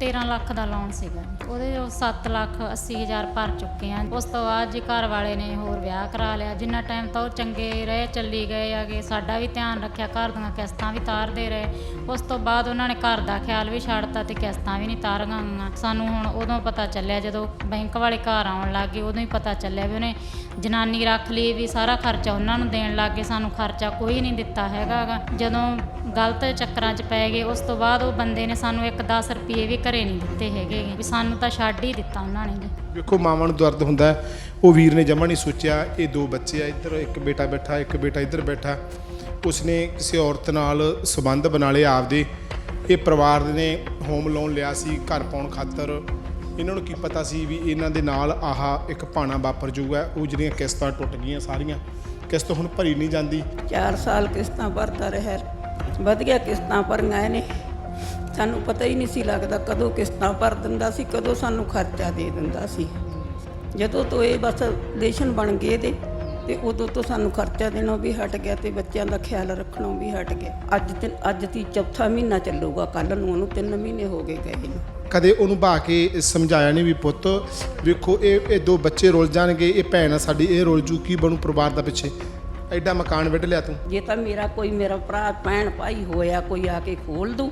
13 ਲੱਖ ਦਾ ਲੋਨ ਸੀਗਾ ਉਹਦੇ ਜੋ 7 ਲੱਖ 80 ਹਜ਼ਾਰ ਭਰ ਚੁੱਕੇ ਆ। ਉਸ ਤੋਂ ਬਾਅਦ ਜੀ ਘਰ ਵਾਲੇ ਨੇ ਹੋਰ ਵਿਆਹ ਕਰਾ ਲਿਆ। ਜਿੰਨਾ ਟਾਈਮ ਤਾਂ ਉਹ ਚੰਗੇ ਰਹੇ, ਚੱਲੀ ਗਏ ਆਗੇ ਸਾਡਾ ਵੀ ਧਿਆਨ ਰੱਖਿਆ, ਘਰ ਦੀਆਂ ਕਿਸ਼ਤਾਂ ਵੀ ਤਾਰਦੇ ਰਹੇ। ਉਸ ਤੋਂ ਬਾਅਦ ਉਹਨਾਂ ਨੇ ਘਰ ਦਾ ਖਿਆਲ ਵੀ ਛੱਡਤਾ ਤੇ ਕਿਸ਼ਤਾਂ ਵੀ ਨਹੀਂ ਤਾਰੀਆਂ ਸਾਨੂੰ ਹੁਣ ਉਦੋਂ ਪਤਾ ਚੱਲਿਆ, ਜਦੋਂ ਬੈਂਕ ਵਾਲੇ ਘਰ ਆਉਣ ਲੱਗੇ ਉਦੋਂ ਹੀ ਪਤਾ ਚੱਲਿਆ ਵੀ ਉਹਨੇ ਜਨਾਨੀ ਰੱਖ ਲਈ ਵੀ ਸਾਰਾ ਖਰਚਾ ਉਹਨਾਂ ਨੂੰ ਦੇਣ ਲੱਗ ਗਏ। ਸਾਨੂੰ ਖਰਚਾ ਕੋਈ ਨਹੀਂ ਦਿੱਤਾ ਹੈਗਾ ਜਦੋਂ ਗਲਤ ਚੱਕਰਾਂ 'ਚ ਪੈ ਗਏ, ਉਸ ਤੋਂ ਬਾਅਦ ਉਹ ਬੰਦੇ ਨੇ ਸਾਨੂੰ ਇੱਕ 10 ਰੁਪਏ ਵੀ ਘਰੇ ਨਹੀਂ ਦਿੱਤੇ ਹੈਗੇ ਗੇ। ਵੀ ਸਾਨੂੰ ਤਾਂ ਛੱਡ ਹੀ ਦਿੱਤਾ ਉਹਨਾਂ ਨੇ। ਵੇਖੋ ਮਾਵਾਂ ਨੂੰ ਦਰਦ ਹੁੰਦਾ ਹੈ। ਉਹ ਵੀਰ ਨੇ ਜਮਾ ਨਹੀਂ ਸੋਚਿਆ ਇਹ ਦੋ ਬੱਚੇ ਆ ਇੱਧਰ ਇੱਕ ਬੇਟਾ ਬੈਠਾ ਇੱਕ ਬੇਟਾ ਇੱਧਰ ਬੈਠਾ। ਉਸਨੇ ਕਿਸੇ ਔਰਤ ਨਾਲ ਸਬੰਧ ਬਣਾ ਲਏ ਆਪਦੇ। ਇਹ ਪਰਿਵਾਰ ਨੇ ਹੋਮ ਲੋਨ ਲਿਆ ਸੀ ਘਰ ਪਾਉਣ ਖਾਤਰ। ਇਹਨਾਂ ਨੂੰ ਕੀ ਪਤਾ ਸੀ ਵੀ ਇਹਨਾਂ ਦੇ ਨਾਲ ਆਹ ਇੱਕ ਭਾਣਾ ਵਾਪਰ ਜਾਊਗਾ। ਉਹ ਜਿਹੜੀਆਂ ਕਿਸ਼ਤਾਂ ਟੁੱਟ ਗਈਆਂ ਸਾਰੀਆਂ ਕਿਸ਼ਤ ਹੁਣ ਭਰੀ ਨਹੀਂ ਜਾਂਦੀ। 4 ਸਾਲ ਕਿਸ਼ਤਾਂ ਭਰਦਾ ਰਿਹਾ। ਵਧੀਆ ਕਿਸ਼ਤਾਂ ਭਰੀਆਂ ਇਹਨੇ। ਸਾਨੂੰ ਪਤਾ ਹੀ ਨਹੀਂ ਸੀ ਲੱਗਦਾ ਕਦੋਂ ਕਿਸ਼ਤਾਂ ਭਰ ਦਿੰਦਾ ਸੀ ਕਦੋਂ ਸਾਨੂੰ ਖਰਚਾ ਦੇ ਦਿੰਦਾ ਸੀ। ਜਦੋਂ ਤੋਂ ਇਹ ਬਸ ਰਿਲੇਸ਼ਨ ਬਣ ਗਏ ਇਹਦੇ ਤੇ ਉਦੋਂ ਤੋਂ ਸਾਨੂੰ ਖਰਚਾ ਦੇਣੋਂ ਵੀ ਹਟ ਗਿਆ ਤੇ ਬੱਚਿਆਂ ਦਾ ਖਿਆਲ ਰੱਖਣੋਂ ਵੀ ਹਟ ਗਿਆ। ਅੱਜ ਤੇ ਅੱਜ ਤੀ ਚੌਥਾ ਮਹੀਨਾ ਚੱਲੂਗਾ ਕੱਲ ਨੂੰ ਉਹਨੂੰ 3 ਮਹੀਨੇ ਹੋ ਗਏ ਗਏ ਨੂੰ। ਕਦੇ ਉਹਨੂੰ ਬਾ ਕੇ ਸਮਝਾਇਆ ਨਹੀਂ ਵੀ ਪੁੱਤ ਵੇਖੋ ਇਹ ਇਹ ਦੋ ਬੱਚੇ ਰੁੱਲ ਜਾਣਗੇ ਇਹ ਭੈਣ ਆ ਸਾਡੀ ਇਹ ਰੁੱਲ ਜੂ ਕੀ ਬਣੂ ਪਰਿਵਾਰ ਦਾ ਪਿੱਛੇ? ਐਡਾ ਮਕਾਨ ਵੱਢ ਲਿਆ ਤੂੰ। ਜੇ ਤਾਂ ਮੇਰਾ ਕੋਈ ਮੇਰਾ ਭਰਾ ਭੈਣ ਭਾਈ ਹੋਇਆ ਕੋਈ ਆ ਕੇ ਖੋਲ ਦੂ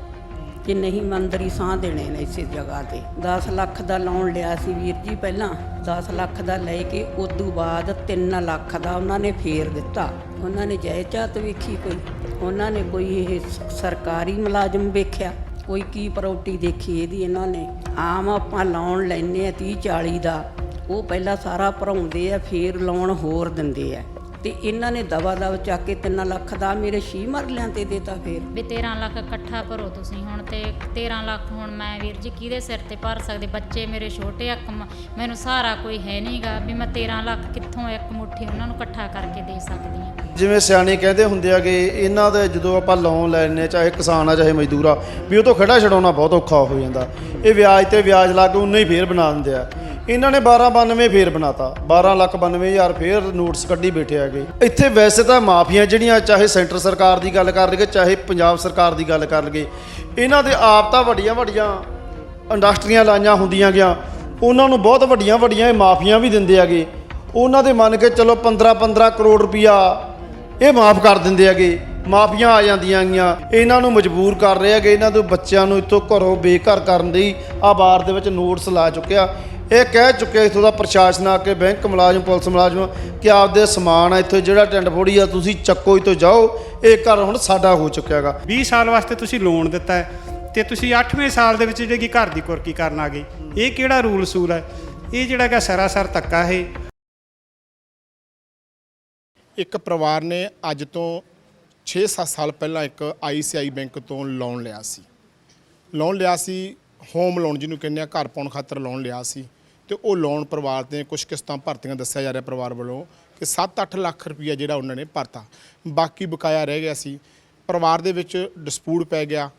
ਕਿ ਨਹੀਂ ਮੰਦਰੀ ਸਾਹ ਦੇਣੇ ਨੇ ਇਸੇ ਜਗ੍ਹਾ ਤੇ। 10 ਲੱਖ ਦਾ ਲੋਨ ਲਿਆ ਸੀ ਵੀਰ ਜੀ ਪਹਿਲਾਂ। 10 ਲੱਖ ਦਾ ਲੈ ਕੇ ਉਦੋਂ ਬਾਅਦ 3 ਲੱਖ ਦਾ ਉਹਨਾਂ ਨੇ ਫੇਰ ਦਿੱਤਾ। ਉਹਨਾਂ ਨੇ ਜਾਇਦਾਦ ਵੇਖੀ ਕੋਈ? ਉਹਨਾਂ ਨੇ ਕੋਈ ਇਹ ਸਰਕਾਰੀ ਮੁਲਾਜ਼ਮ ਵੇਖਿਆ? ਕੋਈ ਕੀ ਪ੍ਰਾਪਰਟੀ ਦੇਖੀ ਇਹਦੀ ਇਹਨਾਂ ਨੇ? ਆਮ ਆਪਾਂ ਲੋਨ ਲੈਨੇ ਆ 30 40 ਦਾ। ਉਹ ਪਹਿਲਾਂ ਸਾਰਾ ਭਰਾਉਂਦੇ ਆ, ਫੇਰ ਲੋਨ ਹੋਰ ਦਿੰਦੇ ਆ। ਤੇ ਇਹਨਾਂ ਨੇ ਦਵਾ ਦਵ ਚੱਕ ਕੇ 3 ਲੱਖ ਦਾ ਮੇਰੇ ਛੀ ਮਰਲਿਆਂ ਤੇ ਦੇਤਾ ਫੇਰ। ਵੀ 13 ਲੱਖ ਇਕੱਠਾ ਭਰੋ ਤੁਸੀਂ ਹੁਣ ਤੇ 13 ਲੱਖ ਹੁਣ ਮੈਂ ਵੀਰ ਜੀ ਕਿਹਦੇ ਸਿਰ ਤੇ ਭਰ ਸਕਦੇ? ਬੱਚੇ ਮੇਰੇ ਛੋਟੇ ਆ ਕਮ- ਮੈਨੂੰ ਸਹਾਰਾ ਕੋਈ ਹੈ ਨਹੀਂਗਾ ਵੀ ਮੈਂ 13 ਲੱਖ ਕਿੱਥੋਂ ਇੱਕ ਮੁੱਠੀ ਉਹਨਾਂ ਨੂੰ ਇਕੱਠਾ ਕਰਕੇ ਦੇ ਸਕਦੀ ਹਾਂ। ਜਿਵੇਂ ਸਿਆਣੇ ਕਹਿੰਦੇ ਹੁੰਦੇ ਆਗੇ ਇਹਨਾਂ ਦੇ ਜਦੋਂ ਆਪਾਂ ਲੋਨ ਲੈਣੇ ਚਾਹੇ ਕਿਸਾਨ ਆ ਚਾਹੇ ਮਜ਼ਦੂਰ ਆ ਵੀ ਉਹ ਤੋਂ ਖੜਾ ਛਡਾਉਣਾ ਬਹੁਤ ਔਖਾ ਹੋ ਜਾਂਦਾ। ਇਹ ਵਿਆਜ ਤੇ ਵਿਆਜ ਲਾ ਕੇ ਉਨੇ ਹੀ ਫੇਰ ਬਣਾ ਦਿੰਦੇ ਆ। ਇਹਨਾਂ ਨੇ 1292 ਫੇਰ ਬਣਾਤਾ। 12 ਲੱਖ 92 ਹਜ਼ਾਰ ਫੇਰ ਨੋਟਸ ਕੱਢੀ ਬੈਠੇ ਆਗੇ ਇੱਥੇ ਵੈਸੇ ਤਾਂ ਮਾਫੀਆਂ ਜਿਹੜੀਆਂ, ਚਾਹੇ ਸੈਂਟਰ ਸਰਕਾਰ ਦੀ ਗੱਲ ਕਰ ਲਈਏ, ਚਾਹੇ ਪੰਜਾਬ ਸਰਕਾਰ ਦੀ ਗੱਲ ਕਰ ਲਈਏ, ਇਹਨਾਂ ਦੇ ਆਪ ਤਾਂ ਵੱਡੀਆਂ ਵੱਡੀਆਂ ਇੰਡਸਟਰੀਆਂ ਲਾਈਆਂ ਹੁੰਦੀਆਂ ਗਿਆ। ਉਹਨਾਂ ਨੂੰ ਬਹੁਤ ਵੱਡੀਆਂ ਵੱਡੀਆਂ ਇਹ ਮਾਫੀਆਂ ਵੀ ਦਿੰਦੇ ਆਗੇ ਉਹਨਾਂ ਦੇ ਮੰਨ ਕੇ ਚਲੋ 15 15 ਕਰੋੜ ਰੁਪਇਆ ਇਹ ਮਾਫ ਕਰ ਦਿੰਦੇ ਹੈਗੇ। ਮਾਫੀਆਂ ਆ ਜਾਂਦੀਆਂ ਗੀਆਂ ਇਹਨਾਂ ਨੂੰ ਮਜਬੂਰ ਕਰ ਰਹੇ ਹੈਗੇ। ਇਹਨਾਂ ਦੇ ਬੱਚਿਆਂ ਨੂੰ ਇੱਥੋਂ ਘਰੋਂ ਬੇਘਰ ਕਰਨ ਲਈ ਆ ਬਾਰ ਦੇ ਵਿੱਚ ਨੋਟਸ ਲਾ ਚੁੱਕਿਆ। ਇਹ ਕਹਿ ਚੁੱਕਿਆ ਇੱਥੋਂ ਦਾ ਪ੍ਰਸ਼ਾਸਨ ਆ ਕੇ ਬੈਂਕ ਮੁਲਾਜ਼ਮ ਪੁਲਿਸ ਮੁਲਾਜ਼ਮ ਕਿ ਆਪਦੇ ਸਮਾਨ ਆ ਇੱਥੋਂ ਜਿਹੜਾ ਟੈਂਡ ਫੋੜੀ ਆ ਤੁਸੀਂ ਚੱਕੋ ਇੱਥੋਂ ਜਾਓ। ਇਹ ਘਰ ਹੁਣ ਸਾਡਾ ਹੋ ਚੁੱਕਿਆ ਹੈਗਾ 20 ਸਾਲ ਵਾਸਤੇ ਤੁਸੀਂ ਲੋਨ ਦਿੱਤਾ ਹੈ ਤੇ ਤੁਸੀਂ 8ਵੇਂ ਸਾਲ ਦੇ ਵਿੱਚ ਜਿਹੜੀ ਘਰ ਦੀ ਕੁਰਕੀ ਕਰਨ ਆ ਗਏ। ਇਹ ਕਿਹੜਾ ਰੂਲ ਸੂਲ ਹੈ? ਇਹ ਜਿਹੜਾ ਕਿ ਸਰਾਸਰ ਧੱਕਾ ਹੈ। ਇੱਕ ਪਰਿਵਾਰ ਨੇ ਅੱਜ ਤੋਂ 6-7 ਸਾਲ ਪਹਿਲਾਂ ਇੱਕ ਆਈਸੀਆਈ ਬੈਂਕ ਤੋਂ ਲੋਨ ਲਿਆ ਸੀ। ਲੋਨ ਲਿਆ ਸੀ ਹੋਮ ਲੋਨ ਜਿਹਨੂੰ ਕਹਿੰਦੇ ਆ ਘਰ ਪਾਉਣ ਖਾਤਰ ਲੋਨ ਲਿਆ ਸੀ। ਤੇ ਉਹ ਲੋਨ ਪਰਿਵਾਰ 'ਤੇ ਕੁਝ ਕਿਸ਼ਤਾਂ ਭਰਤੀਆਂ ਦੱਸਿਆ ਜਾ ਰਿਹਾ ਪਰਿਵਾਰ ਵੱਲੋਂ ਕਿ 7-8 ਲੱਖ ਰੁਪਈਆ ਜਿਹੜਾ ਉਹਨਾਂ ਨੇ ਭਰਤਾ। ਬਾਕੀ ਬਕਾਇਆ ਰਹਿ ਗਿਆ ਸੀ। ਪਰਿਵਾਰ ਦੇ ਵਿੱਚ ਡਿਸਪੂਟ ਪੈ ਗਿਆ।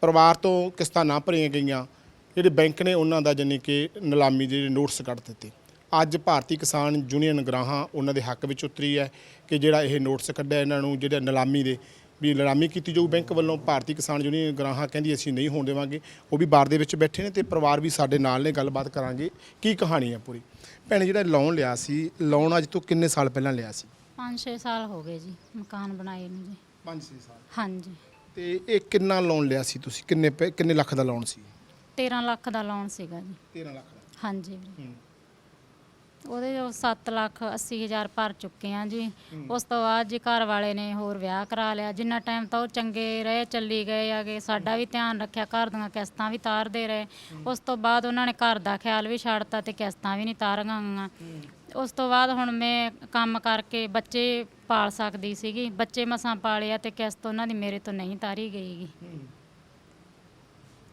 ਪਰਿਵਾਰ ਤੋਂ ਕਿਸ਼ਤਾਂ ਨਾ ਭਰੀਆਂ ਗਈਆਂ। ਜਿਹੜੇ ਬੈਂਕ ਨੇ ਉਹਨਾਂ ਦਾ ਜਾਣੀ ਕਿ ਨਿਲਾਮੀ ਦੇ ਨੋਟਿਸ ਕੱਢ ਦਿੱਤੇ। ਅੱਜ ਭਾਰਤੀ ਕਿਸਾਨ ਯੂਨੀਅਨ ਗਰਾਹਾਂ ਉਹਨਾਂ ਦੇ ਹੱਕ ਵਿੱਚ ਉਤਰੀ ਹੈ ਕਿ ਜਿਹੜਾ ਇਹ ਨੋਟਿਸ ਕੱਢਿਆ ਇਹਨਾਂ ਨੂੰ, ਜਿਹੜੇ ਨਿਲਾਮੀ ਦੇ। ਵੀ ਨਿਲਾਮੀ ਕੀਤੀ ਜਾਊ। ਬੈਂਕ ਵੱਲੋਂ ਭਾਰਤੀ ਕਿਸਾਨ ਯੂਨੀਅਨ ਗਰਾਹਾਂ ਕਹਿੰਦੀ ਅਸੀਂ ਨਹੀਂ ਹੋਣ ਦੇਵਾਂਗੇ। ਉਹ ਵੀ ਬਾਰ ਦੇ ਵਿੱਚ ਬੈਠੇ ਨੇ ਤੇ ਪਰਿਵਾਰ ਵੀ ਸਾਡੇ ਨਾਲ ਨੇ। ਗੱਲਬਾਤ ਕਰਾਂਗੇ। ਕੀ ਕਹਾਣੀ ਹੈ ਪੂਰੀ? ਭੈਣੇ ਜਿਹੜਾ ਲੋਨ ਲਿਆ ਸੀ ਲੋਨ ਅੱਜ ਤੋਂ ਕਿੰਨੇ ਸਾਲ ਪਹਿਲਾਂ ਲਿਆ ਸੀ? 5-6 ਸਾਲ ਹੋ ਗਏ ਜੀ ਮਕਾਨ ਬਣਾਏ ਨੂੰ ਜੀ। 5-6 ਸਾਲ। ਹਾਂਜੀ। ਤੇ ਇਹ ਕਿੰਨਾ ਲੋਨ ਲਿਆ ਸੀ ਤੁਸੀਂ? ਕਿੰਨੇ ਪੈ- ਕਿੰਨੇ ਲੱਖ ਦਾ ਲੋਨ ਸੀ? 13 ਲੱਖ ਦਾ ਲੋਨ ਸੀਗਾ ਜੀ। 13 ਲੱਖ ਦਾ। ਹਾਂਜੀ ਵੀਰੇ। ਹੂੰ। ਉਹਦੇ ਜੋ 7 ਲੱਖ 80 ਹਜ਼ਾਰ ਭਰ ਚੁੱਕੇ ਆ ਜੀ। ਉਸ ਤੋਂ ਬਾਅਦ ਜੀ ਘਰ ਵਾਲੇ ਨੇ ਹੋਰ ਵਿਆਹ ਕਰਾ ਲਿਆ। ਜਿੰਨਾ ਟਾਈਮ ਤਾਂ ਉਹ ਚੰਗੇ ਰਹੇ, ਚੱਲੀ ਗਏ ਆਗੇ ਸਾਡਾ ਵੀ ਧਿਆਨ ਰੱਖਿਆ, ਘਰ ਦੀਆਂ ਕਿਸ਼ਤਾਂ ਵੀ ਤਾਰਦੇ ਰਹੇ। ਉਸ ਤੋਂ ਬਾਅਦ ਉਹਨਾਂ ਨੇ ਘਰ ਦਾ ਖਿਆਲ ਵੀ ਛੱਡਤਾ ਤੇ ਕਿਸ਼ਤਾਂ ਵੀ ਨਹੀਂ ਤਾਰੀਆਂ ਗਈਆਂ। ਉਸ ਤੋਂ ਬਾਅਦ ਹੁਣ ਮੈਂ ਕੰਮ ਕਰਕੇ ਬੱਚੇ ਪਾਲ ਸਕਦੀ ਸੀਗੀ। ਬੱਚੇ ਮਸਾਂ ਪਾਲਿਆ ਤੇ ਕਿਸ਼ਤ ਉਹਨਾਂ ਦੀ ਮੇਰੇ ਤੋਂ ਨਹੀਂ ਤਾਰੀ ਗਈਗੀ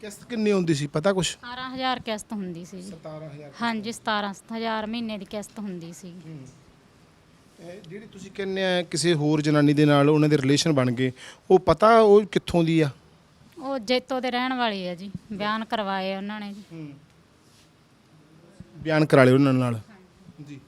ਕਿਸ਼ਤ ਕਿੰਨੀ ਹੁੰਦੀ ਸੀ ਪਤਾ ਕੁਛ? 17000 ਕਿਸ਼ਤ ਹੁੰਦੀ ਸੀ ਜੀ। 17000 ਹਾਂਜੀ 17000 ਮਹੀਨੇ ਦੀ ਕਿਸ਼ਤ ਹੁੰਦੀ ਸੀ। ਜਿਹੜੀ ਤੁਸੀਂ ਕਹਿੰਦੇ ਆ ਕਿਸੇ ਹੋਰ ਜਨਾਨੀ ਦੇ ਨਾਲ ਉਹਨਾਂ ਦੇ ਰਿਲੇਸ਼ਨ ਬਣ ਗਏ ਉਹ ਪਤਾ ਉਹ ਕਿੱਥੋਂ ਦੀ ਆ? ਉਹ ਜੈਤੋ ਦੇ ਰਹਿਣ ਵਾਲੀ ਹੈ ਜੀ ਬਿਆਨ ਕਰਵਾਏ ਉਹਨਾਂ ਨੇ ਜੀ। ਬਿਆਨ ਕਰਾ ਲਿਓ ਉਹਨਾਂ ਨਾਲ। ਜੀ।